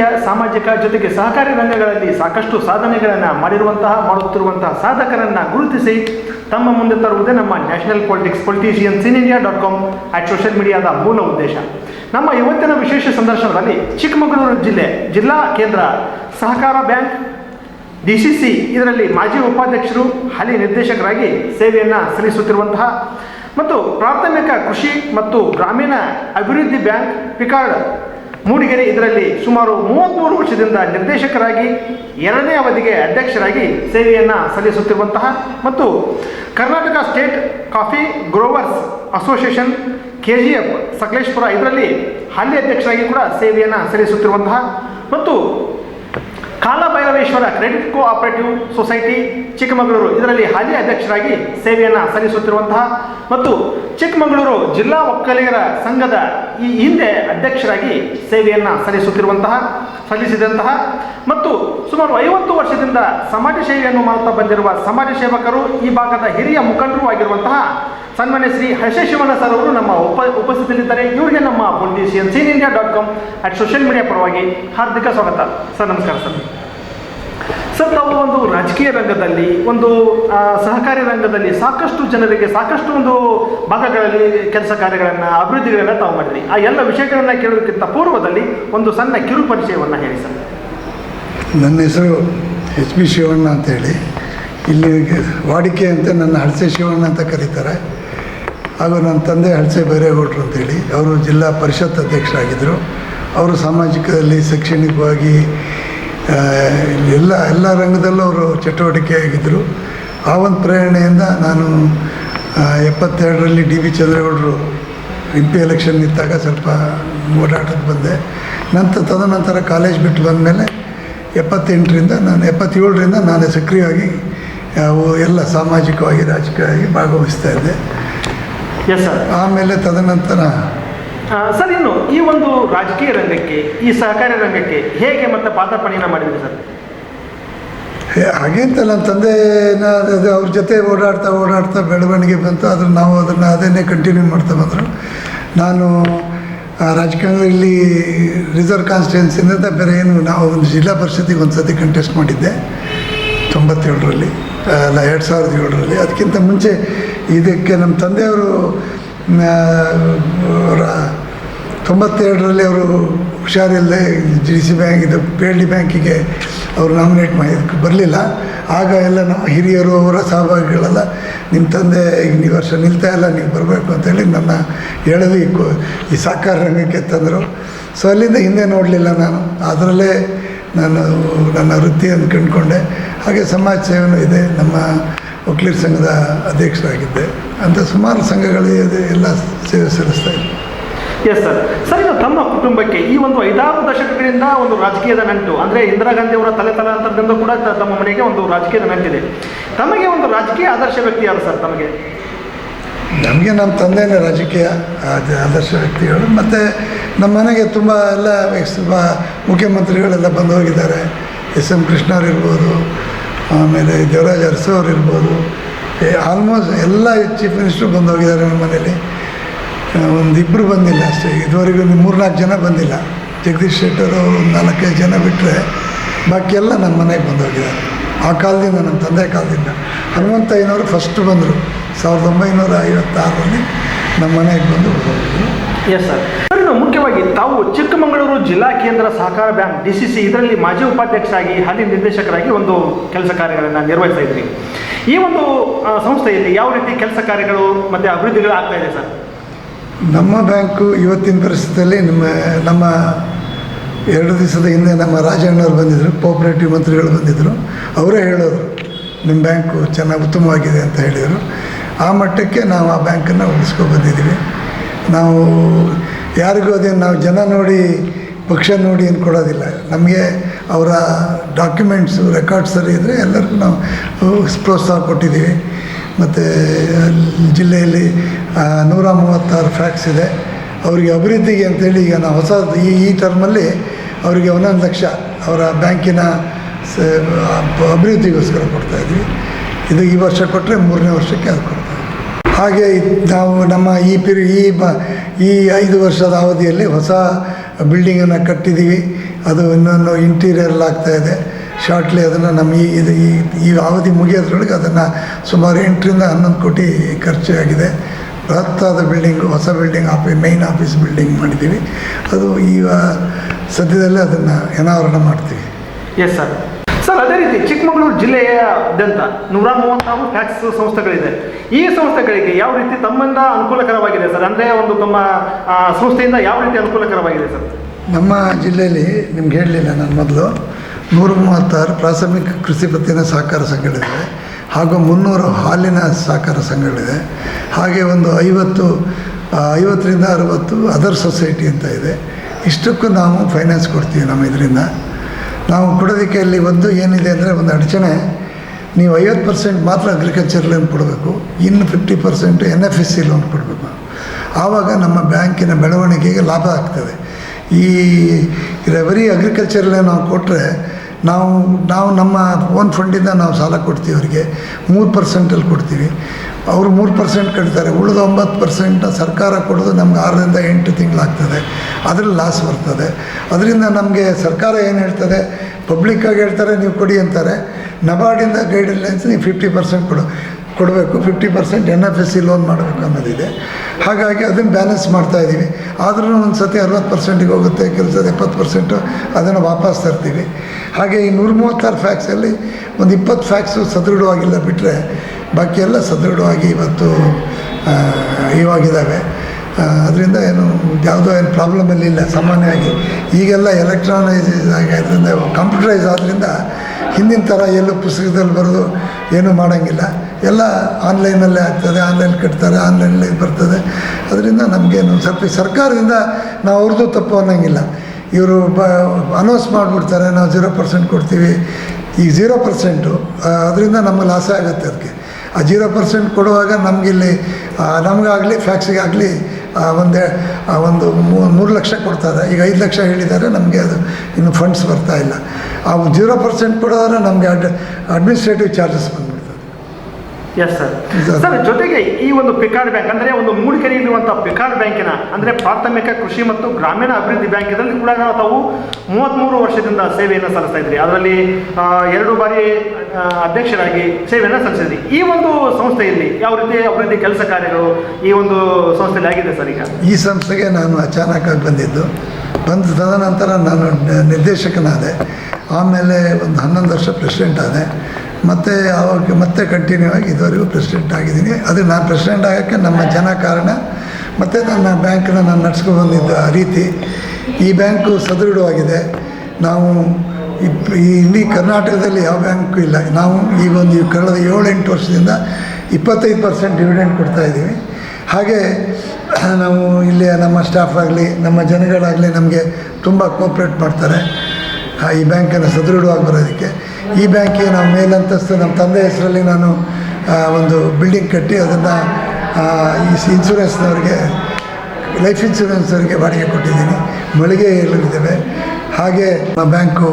ರಾಜಕೀಯ ಸಾಮಾಜಿಕ ಜೊತೆಗೆ ಸಹಕಾರಿ ರಂಗಗಳಲ್ಲಿ ಸಾಕಷ್ಟು ಸಾಧನೆಗಳನ್ನು ಮಾಡಿರುವಂತಹ, ಮಾಡುತ್ತಿರುವಂತಹ ಸಾಧಕರನ್ನ ಗುರುತಿಸಿ ತಮ್ಮ ಮುಂದೆ ತರುವುದೇ ನಮ್ಮ national politics politicians in India dot com at social ಮೀಡಿಯಾದ ಮೂಲ ಉದ್ದೇಶ. ನಮ್ಮ ಇವತ್ತಿನ ವಿಶೇಷ ಸಂದರ್ಶನದಲ್ಲಿ ಚಿಕ್ಕಮಗಳೂರು ಜಿಲ್ಲೆ ಜಿಲ್ಲಾ ಕೇಂದ್ರ ಸಹಕಾರ ಬ್ಯಾಂಕ್, ಡಿ ಸಿ ಸಿ ಇದರಲ್ಲಿ ಮಾಜಿ ಉಪಾಧ್ಯಕ್ಷರು, ಹಾಲಿ ನಿರ್ದೇಶಕರಾಗಿ ಸೇವೆಯನ್ನು ಸಲ್ಲಿಸುತ್ತಿರುವಂತಹ ಮತ್ತು ಪ್ರಾಥಮಿಕ ಕೃಷಿ ಮತ್ತು ಗ್ರಾಮೀಣ ಅಭಿವೃದ್ಧಿ ಬ್ಯಾಂಕ್, ಪಿಕಾರ್ಡ್ ಮೂಡಿಗೆರೆ ಇದರಲ್ಲಿ ಸುಮಾರು ಮೂವತ್ತ್ಮೂರು ವರ್ಷದಿಂದ ನಿರ್ದೇಶಕರಾಗಿ, ಎರಡನೇ ಅವಧಿಗೆ ಅಧ್ಯಕ್ಷರಾಗಿ ಸೇವೆಯನ್ನು ಸಲ್ಲಿಸುತ್ತಿರುವಂತಹ ಮತ್ತು Karnataka state coffee growers association K G F Sakleshpur ಇದರಲ್ಲಿ ಹಾಲಿ ಅಧ್ಯಕ್ಷರಾಗಿ ಕೂಡ ಸೇವೆಯನ್ನು ಸಲ್ಲಿಸುತ್ತಿರುವಂತಹ ಮತ್ತು Kalabhairaveshwara credit cooperative society Chikkamagaluru. ಇದರಲ್ಲಿ ಹಾಲಿ ಅಧ್ಯಕ್ಷರಾಗಿ ಸೇವೆಯನ್ನು ಸಲ್ಲಿಸುತ್ತಿರುವಂತಹ ಮತ್ತು ಚಿಕ್ಕಮಗಳೂರು ಜಿಲ್ಲಾ ಒಕ್ಕಲಿಗರ ಸಂಘದ ಈ ಹಿಂದೆ ಅಧ್ಯಕ್ಷರಾಗಿ ಸೇವೆಯನ್ನು ಸಲ್ಲಿಸುತ್ತಿರುವಂತಹ, ಸಲ್ಲಿಸಿದಂತಹ ಮತ್ತು ಸುಮಾರು ಐವತ್ತು ವರ್ಷದಿಂದ ಸಮಾಜ ಸೇವೆಯನ್ನು ಮಾಡುತ್ತಾ ಬಂದಿರುವ ಸಮಾಜ ಸೇವಕರು ಈ ಭಾಗದ ಹಿರಿಯ ಮುಖಂಡರು ಆಗಿರುವಂತಹ ಸನ್ಮಾನ್ಯ ಶ್ರೀ ಹರ್ಷಶಿವಣ್ಣ ಸರ್ ಅವರು ನಮ್ಮ ಉಪ ಉಪಸ್ಥಿತಿಯಲ್ಲಿದ್ದಾರೆ ಇವರಿಗೆ ನಮ್ಮ politician seen India dot com at social media ಪರವಾಗಿ ಹಾರ್ದಿಕ ಸ್ವಾಗತ. ಸರ್, ನಮಸ್ಕಾರ ಸರ್. ಸರ್ ತಾವು ಒಂದು ರಾಜಕೀಯ ರಂಗದಲ್ಲಿ, ಒಂದು ಸಹಕಾರಿ ರಂಗದಲ್ಲಿ ಸಾಕಷ್ಟು ಜನರಿಗೆ ಸಾಕಷ್ಟು ಒಂದು ಭಾಗಗಳಲ್ಲಿ ಕೆಲಸ ಕಾರ್ಯಗಳನ್ನು, ಅಭಿವೃದ್ಧಿಗಳನ್ನು ತಾವು ಮಾಡಿದ್ರಿ. ಆ ಎಲ್ಲ ವಿಷಯಗಳನ್ನು ಕೇಳೋದಕ್ಕಿಂತ ಪೂರ್ವದಲ್ಲಿ ಒಂದು ಸಣ್ಣ ಕಿರು ಪರಿಚಯವನ್ನು ಹೇಳಿ ಸರ್. ನನ್ನ ಹೆಸರು ಎಚ್ ಬಿ ಶಿವಣ್ಣ ಅಂತೇಳಿ. ಇಲ್ಲಿ ವಾಡಿಕೆ ಅಂತ ನನ್ನ ಹಳಸೆ ಶಿವಣ್ಣ ಅಂತ ಕರೀತಾರೆ. ಹಾಗೂ ನನ್ನ ತಂದೆ ಹಳಸೆ ಬೈರೇಗೌಡರು ಅಂತೇಳಿ, ಅವರು ಜಿಲ್ಲಾ ಪರಿಷತ್ ಅಧ್ಯಕ್ಷರಾಗಿದ್ದರು. ಅವರು ಸಾಮಾಜಿಕದಲ್ಲಿ ಶೈಕ್ಷಣಿಕವಾಗಿ ಎಲ್ಲ ಎಲ್ಲ ರಂಗದಲ್ಲೂ ಅವರು ಚಟುವಟಿಕೆ ಆಗಿದ್ದರು ಆ ಒಂದು ಪ್ರೇರಣೆಯಿಂದ ನಾನು ಎಪ್ಪತ್ತೆರಡರಲ್ಲಿ ಡಿ ವಿ ಚಂದ್ರೇಗೌಡರು ಎಂ ಪಿ ಎಲೆಕ್ಷನ್ ಇದ್ದಾಗ ಸ್ವಲ್ಪ ಓಡಾಟಕ್ಕೆ ಬಂದೆ. ನಂತರ ತದನಂತರ ಕಾಲೇಜ್ ಬಿಟ್ಟು ಬಂದಮೇಲೆ ಎಪ್ಪತ್ತೆಂಟರಿಂದ ನಾನು, ಎಪ್ಪತ್ತೇಳರಿಂದ ನಾನು ಸಕ್ರಿಯವಾಗಿ ಎಲ್ಲ ಸಾಮಾಜಿಕವಾಗಿ, ರಾಜಕೀಯವಾಗಿ ಭಾಗವಹಿಸ್ತಾ ಇದ್ದೆ. ಎಸ್ ಸರ್ ಆಮೇಲೆ ತದನಂತರ ಸರ್ ಇನ್ನು ಈ ಒಂದು ರಾಜಕೀಯ ರಂಗಕ್ಕೆ ಈ ಸಹಕಾರಿ ರಂಗಕ್ಕೆ ಹೇಗೆ ಮತ್ತೆ ಪಾದಾರ್ಪಣೆಯನ್ನು ಮಾಡಿದ್ರಿ ಸರ್? ಹಾಗೆಂತ ನನ್ನ ತಂದೆನ ಅದು ಅವ್ರ ಜೊತೆ ಓಡಾಡ್ತಾ ಓಡಾಡ್ತಾ ಬೆಳವಣಿಗೆ ಬಂತು. ಅದನ್ನು ನಾವು ಅದನ್ನು ಅದನ್ನೇ ಕಂಟಿನ್ಯೂ ಮಾಡ್ತಾ ಬಂದರು. ನಾನು ರಾಜಕೀಯ ರಾಜಕಾರಣದಲ್ಲಿ ರಿಸರ್ವ್ ಕಾನ್ಸ್ಟಿಟ್ಯೂನ್ಸಿಯಿಂದ ಬೇರೆ ಏನು ನಾವು ಒಂದು ಜಿಲ್ಲಾ ಪರಿಷತ್ತಿಗೆ ಒಂದು ಸತಿ ಕಂಟೆಸ್ಟ್ ಮಾಡಿದ್ದೆ ತೊಂಬತ್ತೇಳರಲ್ಲಿ. ಎರಡು ಸಾವಿರದ ಏಳರಲ್ಲಿ. ಅದಕ್ಕಿಂತ ಮುಂಚೆ ಇದಕ್ಕೆ ನಮ್ಮ ತಂದೆಯವರು ತೊಂಬತ್ತೆರಡರಲ್ಲಿ ಅವರು ಹುಷಾರಿಲ್ಲದೆ ಜಿ ಸಿ ಬ್ಯಾಂಕ್ ಇದು ಪಿ ಎಲ್ ಡಿ ಬ್ಯಾಂಕಿಗೆ ಅವರು ನಾಮಿನೇಟ್ ಮಾಡಿ ಬರಲಿಲ್ಲ. ಆಗ ಎಲ್ಲ ನಮ್ಮ ಹಿರಿಯರು, ಅವರ ಸಹಭಾಗಿಗಳೆಲ್ಲ ನಿಮ್ಮ ತಂದೆ ಈಗ ನೀವು ವರ್ಷ ನಿಲ್ತಾ ಇಲ್ಲ, ನೀವು ಬರಬೇಕು ಅಂತೇಳಿ ನನ್ನ ಹೇಳೋದು ಈ ಸಾಕಾರ ರಂಗಕ್ಕೆ ತಂದರು. ಸೊ, ಅಲ್ಲಿಂದ ಹಿಂದೆ ನೋಡಲಿಲ್ಲ ನಾನು. ಅದರಲ್ಲೇ ನಾನು ನನ್ನ ವೃತ್ತಿಯನ್ನು ಕಂಡುಕೊಂಡೆ. ಹಾಗೆ ಸಮಾಜ ಸೇವೆನೂ ಇದೆ. ನಮ್ಮ ವಕೀಲರ ಸಂಘದ ಅಧ್ಯಕ್ಷರಾಗಿದ್ದೆ. ಅಂತ ಸುಮಾರು ಸಂಘಗಳು ಎಲ್ಲ ಸೇವೆ ಸಲ್ಲಿಸ್ತಾ ಇದ್ದೆ. ಎಸ್ ಸರ್ ಸರ್ ಇದು ತಮ್ಮ ಕುಟುಂಬಕ್ಕೆ ಈ ಒಂದು ಐದಾರು ದಶಕಗಳಿಂದ ಒಂದು ರಾಜಕೀಯದ ನಂಟು. ಅಂದರೆ ಇಂದಿರಾ ಗಾಂಧಿ ಅವರ ತಲೆ ತಲಾಂತರದಿಂದ ಕೂಡ ತಮ್ಮ ಮನೆಗೆ ಒಂದು ರಾಜಕೀಯದ ನಂಟಿದೆ. ತಮಗೆ ಒಂದು ರಾಜಕೀಯ ಆದರ್ಶ ವ್ಯಕ್ತಿ ಯಾರು ಸರ್ ತಮಗೆ? ನಮಗೆ ನಮ್ಮ ತಂದೆನೇ ರಾಜಕೀಯ ಆದ ಆದರ್ಶ ವ್ಯಕ್ತಿಗಳು. ಮತ್ತು ನಮ್ಮ ಮನೆಗೆ ತುಂಬ ಎಲ್ಲ ಮುಖ್ಯಮಂತ್ರಿಗಳೆಲ್ಲ ಬಂದು ಹೋಗಿದ್ದಾರೆ. ಎಸ್ ಎಂ ಕೃಷ್ಣವ್ರು ಇರ್ಬೋದು ಆಮೇಲೆ ದೇವರಾಜ್ ಅರಸು ಅವ್ರು ಇರ್ಬೋದು ಆಲ್ಮೋಸ್ಟ್ ಎಲ್ಲ ಚೀಫ್ ಮಿನಿಸ್ಟ್ರು ಬಂದು ಹೋಗಿದ್ದಾರೆ ನಮ್ಮ ಮನೇಲಿ ಒಂದು ಇಬ್ಬರು ಬಂದಿಲ್ಲ ಅಷ್ಟೇ. ಇದುವರೆಗೂ ಒಂದು ಮೂರ್ನಾಲ್ಕು ಜನ ಬಂದಿಲ್ಲ. ಜಗದೀಶ್ ಶೆಟ್ಟರು ಒಂದು ನಾಲ್ಕೈದು ಜನ ಬಿಟ್ಟರೆ ಬಾಕಿ ಎಲ್ಲ ನಮ್ಮ ಮನೆಗೆ ಬಂದು ಹೋಗಿದ್ದಾರೆ. ಆ ಕಾಲದಿಂದ, ನಮ್ಮ ತಂದೆ ಕಾಲದಿಂದ. ಹನುಮಂತಯ್ಯನವರು ಫಸ್ಟ್ ಬಂದರು. ಸಾವಿರದ ಒಂಬೈನೂರ ಐವತ್ತಾರರಲ್ಲಿ ನಮ್ಮ ಮನೆಗೆ ಬಂದು ಎಸ್ ಸರ್ ಸರ್ ಮುಖ್ಯವಾಗಿ ತಾವು ಚಿಕ್ಕಮಗಳೂರು ಜಿಲ್ಲಾ ಕೇಂದ್ರ ಸಹಕಾರ ಬ್ಯಾಂಕ್ ಡಿ ಸಿ ಸಿ ಇದರಲ್ಲಿ ಮಾಜಿ ಉಪಾಧ್ಯಕ್ಷರಾಗಿ ಹಾಲಿ ನಿರ್ದೇಶಕರಾಗಿ ಒಂದು ಕೆಲಸ ಕಾರ್ಯಗಳನ್ನು ನಿರ್ವಹಿಸ್ತಾ ಇದ್ರಿ. ಈ ಒಂದು ಸಂಸ್ಥೆಯಲ್ಲಿ ಯಾವ ರೀತಿ ಕೆಲಸ ಕಾರ್ಯಗಳು ಮತ್ತು ಅಭಿವೃದ್ಧಿಗಳು ಆಗ್ತಾ ಇದೆ ಸರ್ ನಮ್ಮ ಬ್ಯಾಂಕು ಇವತ್ತಿನ ಪರಿಸ್ಥಿತಿಯಲ್ಲಿ ನಮ್ಮ ನಮ್ಮ ಎರಡು ದಿವಸದ ಹಿಂದೆ ನಮ್ಮ ರಾಜಣ್ಣವ್ರು ಬಂದಿದ್ದರು ಕೋಪರೇಟಿವ್ ಮಂತ್ರಿಗಳು ಬಂದಿದ್ದರು ಅವರೇ ಹೇಳೋರು ನಿಮ್ಮ ಬ್ಯಾಂಕು ಚೆನ್ನಾಗಿ ಉತ್ತಮವಾಗಿದೆ ಅಂತ ಹೇಳಿದರು. ಆ ಮಟ್ಟಕ್ಕೆ ನಾವು ಆ ಬ್ಯಾಂಕನ್ನು ಉಳಿಸ್ಕೊ ಬಂದಿದ್ದೀವಿ. ನಾವು ಯಾರಿಗೂ ಅದೇನು ನಾವು ಜನ ನೋಡಿ, ಪಕ್ಷ ನೋಡಿ ಏನು ಕೊಡೋದಿಲ್ಲ ನಮಗೆ ಅವರ ಡಾಕ್ಯುಮೆಂಟ್ಸು ರೆಕಾರ್ಡ್ಸ್ ಸರಿ ಇದ್ದರೆ ಎಲ್ಲರಿಗೂ ನಾವು ಪ್ರೋತ್ಸಾಹ ಕೊಟ್ಟಿದ್ದೀವಿ. ಮತ್ತು, ಜಿಲ್ಲೆಯಲ್ಲಿ ನೂರ ಮೂವತ್ತಾರು ಫ್ಯಾಕ್ಸ್ ಇದೆ. ಅವರಿಗೆ ಅಭಿವೃದ್ಧಿಗೆ ಅಂತೇಳಿ ಈಗ ನಾವು ಹೊಸ, ಈ ಈ ಟರ್ಮಲ್ಲಿ ಅವರಿಗೆ ಒಂದೊಂದು ಲಕ್ಷ ಅವರ ಬ್ಯಾಂಕಿನ ಸ, ಅಭಿವೃದ್ಧಿಗೋಸ್ಕರ ಕೊಡ್ತಾಯಿದ್ವಿ ಇದು ಈ ವರ್ಷ ಕೊಟ್ಟರೆ ಮೂರನೇ ವರ್ಷಕ್ಕೆ ಅದು. ಹಾಗೆ ನಾವು ನಮ್ಮ ಈ ಪಿರಿ, ಈ ಬ, ಈ ಐದು ವರ್ಷದ ಅವಧಿಯಲ್ಲಿ ಹೊಸ ಬಿಲ್ಡಿಂಗನ್ನು ಕಟ್ಟಿದ್ದೀವಿ. ಅದು ಇನ್ನೊಂದು ಇಂಟೀರಿಯರ್ ಆಗ್ತಾ ಇದೆ. ಶಾರ್ಟ್ಲಿ ಅದನ್ನು ನಮ್ಮ ಈ, ಇದು ಈ ಈ ಅವಧಿ ಮುಗಿಯೋದ್ರೊಳಗೆ ಅದನ್ನು ಸುಮಾರು ಎಂಟರಿಂದ ಹನ್ನೊಂದು ಕೋಟಿ ಖರ್ಚು ಆಗಿದೆ ಬೃಹತ್ತಾದ ಬಿಲ್ಡಿಂಗು, ಹೊಸ building office main office building ಮಾಡಿದ್ದೀವಿ. ಅದು ಈಗ ಸದ್ಯದಲ್ಲೇ ಅದನ್ನು ಅನಾವರಣ ಮಾಡ್ತೀವಿ. ಎಸ್ ಸರ್ ಅದೇ ರೀತಿ ಚಿಕ್ಕಮಗಳೂರು ಜಿಲ್ಲೆಯಾದ್ಯಂತ ನೂರ ಮೂವತ್ತಾರು ಟ್ಯಾಕ್ಸ್ ಸಂಸ್ಥೆಗಳಿದೆ. ಈ ಸಂಸ್ಥೆಗಳಿಗೆ ಯಾವ ರೀತಿ ತಮ್ಮಿಂದ ಅನುಕೂಲಕರವಾಗಿದೆ ಸರ್? ಅಂದರೆ ಒಂದು ತಮ್ಮ ಸಂಸ್ಥೆಯಿಂದ ಯಾವ ರೀತಿ ಅನುಕೂಲಕರವಾಗಿದೆ ಸರ್? ನಮ್ಮ ಜಿಲ್ಲೆಯಲ್ಲಿ ನಿಮ್ಗೆ ಹೇಳಲಿಲ್ಲ ನಾನು ಮೊದಲು, ನೂರ ಮೂವತ್ತಾರು ಪ್ರಾಥಮಿಕ ಕೃಷಿ ಪತ್ತಿನ ಸಹಕಾರ ಸಂಘಗಳಿದೆ, ಹಾಗೂ ಮುನ್ನೂರು ಹಾಲಿನ ಸಹಕಾರ ಸಂಘಗಳಿದೆ, ಹಾಗೆ ಒಂದು ಐವತ್ತು ಐವತ್ತರಿಂದ ಅರವತ್ತು ಅದರ್ ಸೊಸೈಟಿ ಅಂತ ಇದೆ. ಇಷ್ಟಕ್ಕೂ ನಾವು ಫೈನಾನ್ಸ್ ಕೊಡ್ತೀವಿ ನಮ್ಮ ಇದರಿಂದ. ನಾವು ಕೊಡೋದಕ್ಕೆ ಅಲ್ಲಿ ಒಂದು ಏನಿದೆ ಅಂದರೆ ಒಂದು ಅಡಚಣೆ. ನೀವು ಐವತ್ತು ಪರ್ಸೆಂಟ್ ಮಾತ್ರ ಅಗ್ರಿಕಲ್ಚರ್ ಲೋನ್ ಕೊಡಬೇಕು, ಇನ್ನು fifty percent N F S C loan ಕೊಡಬೇಕು. ಆವಾಗ ನಮ್ಮ ಬ್ಯಾಂಕಿನ ಬೆಳವಣಿಗೆಗೆ ಲಾಭ ಆಗ್ತದೆ. ಈ ಬರೀ ಲೋನ್ ನಾವು ಕೊಟ್ಟರೆ ನಾವು ನಾವು ನಮ್ಮ ಓನ್ ಫಂಡಿಂದ ನಾವು ಸಾಲ ಕೊಡ್ತೀವಿ ಅವರಿಗೆ. ಮೂರು ಪರ್ಸೆಂಟಲ್ಲಿ ಕೊಡ್ತೀವಿ. ಅವರು ಮೂರು ಪರ್ಸೆಂಟ್ ಕಟ್ತಾರೆ. ಉಳಿದ ಒಂಬತ್ತು ಪರ್ಸೆಂಟ್ ಸರ್ಕಾರ ಕೊಡೋದು ನಮ್ಗೆ ಆರರಿಂದ ಎಂಟು ತಿಂಗಳಾಗ್ತದೆ. ಅದರಲ್ಲಿ ಲಾಸ್ ಬರ್ತದೆ. ಅದರಿಂದ ನಮಗೆ ಸರ್ಕಾರ ಏನು ಹೇಳ್ತದೆ? ಪಬ್ಲಿಕ್ಕಾಗಿ ಹೇಳ್ತಾರೆ, ನೀವು ಕೊಡಿ ಅಂತಾರೆ. ನಬಾರ್ಡಿಂದ ಗೈಡ್ಲೈನ್ಸ್ ನೀವು ಫಿಫ್ಟಿ ಪರ್ಸೆಂಟ್ ಕೊಡು. ಕೊಡಬೇಕು fifty percent N F S C loan ಮಾಡಬೇಕು ಅನ್ನೋದಿದೆ. ಹಾಗಾಗಿ ಅದನ್ನು ಬ್ಯಾಲೆನ್ಸ್ ಮಾಡ್ತಾ ಇದ್ದೀವಿ. ಆದರೂ ಒಂದು ಸತಿ ಅರವತ್ತು ಪರ್ಸೆಂಟಿಗೆ ಹೋಗುತ್ತೆ, ಕೆಲಸದ ಎಪ್ಪತ್ತು ಪರ್ಸೆಂಟು ಅದನ್ನು ವಾಪಸ್ ತರ್ತೀವಿ. ಹಾಗೆ ಈ ನೂರ ಮೂವತ್ತಾರು ಫ್ಯಾಕ್ಸಲ್ಲಿ ಒಂದು ಇಪ್ಪತ್ತು ಫ್ಯಾಕ್ಸು ಸದೃಢವಾಗಿಲ್ಲ ಬಿಟ್ಟರೆ ಬಾಕಿ ಎಲ್ಲ ಸದೃಢವಾಗಿ ಇವತ್ತು ಇವಾಗಿದ್ದಾವೆ ಅದರಿಂದ ಏನು, ಯಾವುದೋ ಏನು ಪ್ರಾಬ್ಲಮ್ ಇಲ್ಲ, ಸಾಮಾನ್ಯವಾಗಿ. ಈಗೆಲ್ಲ ಎಲೆಕ್ಟ್ರಾನೈಸ್ ಆಗಿದ್ದರಿಂದ ಕಂಪ್ಯೂಟರೈಸ್ ಆದ್ದರಿಂದ ಹಿಂದಿನ ಥರ ಎಲ್ಲೂ ಪುಸ್ತಕದಲ್ಲಿ ಬರೆದು ಏನೂ ಮಾಡೋಂಗಿಲ್ಲ. ಎಲ್ಲ ಆನ್ಲೈನಲ್ಲೇ ಆಗ್ತದೆ, ಆನ್ಲೈನ್ ಕಟ್ತಾರೆ, ಆನ್ಲೈನಲ್ಲೇ ಬರ್ತದೆ. ಅದರಿಂದ ನಮಗೇನು ಸ್ವಲ್ಪ ಈ ಸರ್ಕಾರದಿಂದ ನಾವು ಅವ್ರದ್ದು ತಪ್ಪು ಅನ್ನೋಂಗಿಲ್ಲ. ಇವರು ಬ ಅನೌನ್ಸ್ ಮಾಡಿಬಿಡ್ತಾರೆ, ನಾವು ಜೀರೋ ಪರ್ಸೆಂಟ್ ಕೊಡ್ತೀವಿ. ಈಗ ಜೀರೋ ಪರ್ಸೆಂಟು ಅದರಿಂದ ನಮಗೆ ಲಾಸೇ ಆಗುತ್ತೆ ಅದಕ್ಕೆ. ಆ ಜೀರೋ ಪರ್ಸೆಂಟ್ ಕೊಡುವಾಗ ನಮಗಿಲ್ಲಿ ನಮಗಾಗಲಿ ಫ್ಯಾಕ್ಸಿಗಾಗಲಿ ಒಂದೇ ಒಂದು ಮೂರು ಲಕ್ಷ ಕೊಡ್ತಾರೆ. ಈಗ ಐದು ಲಕ್ಷ ಹೇಳಿದ್ದಾರೆ, ನಮಗೆ ಅದು ಇನ್ನು ಫಂಡ್ಸ್ ಬರ್ತಾ ಇಲ್ಲ. ಆ ಜೀರೋ ಪರ್ಸೆಂಟ್ ಕೊಡೋದ್ರೆ ನಮಗೆ ಅಡ್ ಅಡ್ಮಿನಿಸ್ಟ್ರೇಟಿವ್ ಚಾರ್ಜಸ್ ಬಂದ್ಬಿಡ್ತದೆ ಎಸ್ ಸರ್ ಸರ್ ಜೊತೆಗೆ ಈ ಒಂದು ಪಿಕಾರ್ಡ್ ಬ್ಯಾಂಕ್ ಅಂದರೆ ಒಂದು ಮೂಡಿಕೆರೆಯಲ್ಲಿರುವಂಥ ಪಿಕಾರ್ಡ್ ಬ್ಯಾಂಕಿನ ಅಂದರೆ ಪ್ರಾಥಮಿಕ ಕೃಷಿ ಮತ್ತು ಗ್ರಾಮೀಣ ಅಭಿವೃದ್ಧಿ ಬ್ಯಾಂಕ್ ಇದರಲ್ಲಿ ಕೂಡ ತಾವು ಮೂವತ್ತ್ಮೂರು ವರ್ಷದಿಂದ ಸೇವೆಯನ್ನು ಸಲ್ಲಿಸ್ತಾ ಇದ್ರಿ. ಅದರಲ್ಲಿ ಎರಡು ಬಾರಿ ಅಧ್ಯಕ್ಷರಾಗಿ ಸೇವೆಯನ್ನು ಸಲ್ಲಿಸಿದ್ರಿ. ಈ ಒಂದು ಸಂಸ್ಥೆಯಲ್ಲಿ ಯಾವ ರೀತಿ ಅಭಿವೃದ್ಧಿ ಕೆಲಸ ಕಾರ್ಯಗಳು ಈ ಒಂದು ಸಂಸ್ಥೆಯಲ್ಲಿ ಆಗಿದೆ ಸರ್ ಈಗ? ಈ ಸಂಸ್ಥೆಗೆ ನಾನು ಅಚಾನಕ್ಕಾಗಿ ಬಂದಿದ್ದು. ಬಂದ ತದನಂತರ ನಾನು ನಿರ್ದೇಶಕನಾದೆ. ಆಮೇಲೆ ಒಂದು ಹನ್ನೊಂದು ವರ್ಷ ಪ್ರೆಸಿಡೆಂಟ್ ಆದೆ. ಮತ್ತು ಆವಾಗ ಮತ್ತೆ ಕಂಟಿನ್ಯೂ ಆಗಿ ಇದುವರೆಗೂ ಪ್ರೆಸಿಡೆಂಟ್ ಆಗಿದ್ದೀನಿ. ಅದು ನಾನು ಪ್ರೆಸಿಡೆಂಟ್ ಆಗೋಕ್ಕೆ ನಮ್ಮ ಜನ ಕಾರಣ, ಮತ್ತು ನನ್ನ ಬ್ಯಾಂಕನ್ನ ನಾನು ನಡ್ಸ್ಕೊಂಡು ಬಂದಿದ್ದ ರೀತಿ ಈ ಬ್ಯಾಂಕು ಸದೃಢವಾಗಿದೆ. ನಾವು ಇಡೀ ಕರ್ನಾಟಕದಲ್ಲಿ ಯಾವ ಬ್ಯಾಂಕು ಇಲ್ಲ. ನಾವು ಈಗ ಒಂದು ಕಳೆದ ಏಳೆಂಟು ವರ್ಷದಿಂದ ಇಪ್ಪತ್ತೈದು ಪರ್ಸೆಂಟ್ ಡಿವಿಡೆಂಡ್ ಕೊಡ್ತಾಯಿದ್ದೀವಿ ಹಾಗೆ ನಾವು ಇಲ್ಲಿ ನಮ್ಮ ಸ್ಟಾಫ್ ಆಗಲಿ, ನಮ್ಮ ಜನಗಳಾಗಲಿ ನಮಗೆ ತುಂಬ ಕೋಪ್ರೇಟ್ ಮಾಡ್ತಾರೆ. ಈ ಬ್ಯಾಂಕನ್ನು ಸದೃಢವಾಗಿ ಬರೋದಕ್ಕೆ. ಈ ಬ್ಯಾಂಕಿಗೆ ನಾವು ಮೇಲಂತಸ್ತು ನಮ್ಮ ತಂದೆ ಹೆಸರಲ್ಲಿ ನಾನು ಒಂದು ಬಿಲ್ಡಿಂಗ್ ಕಟ್ಟಿ ಅದನ್ನು ಈ ಇನ್ಸೂರೆನ್ಸ್ನವ್ರಿಗೆ ಲೈಫ್ ಇನ್ಸೂರೆನ್ಸ್ನವ್ರಿಗೆ ಬಾಡಿಗೆ ಕೊಟ್ಟಿದ್ದೀನಿ. ಮಳಿಗೆ ಇಲ್ಲಿದ್ದೇವೆ ಹಾಗೆ ನಮ್ಮ ಬ್ಯಾಂಕು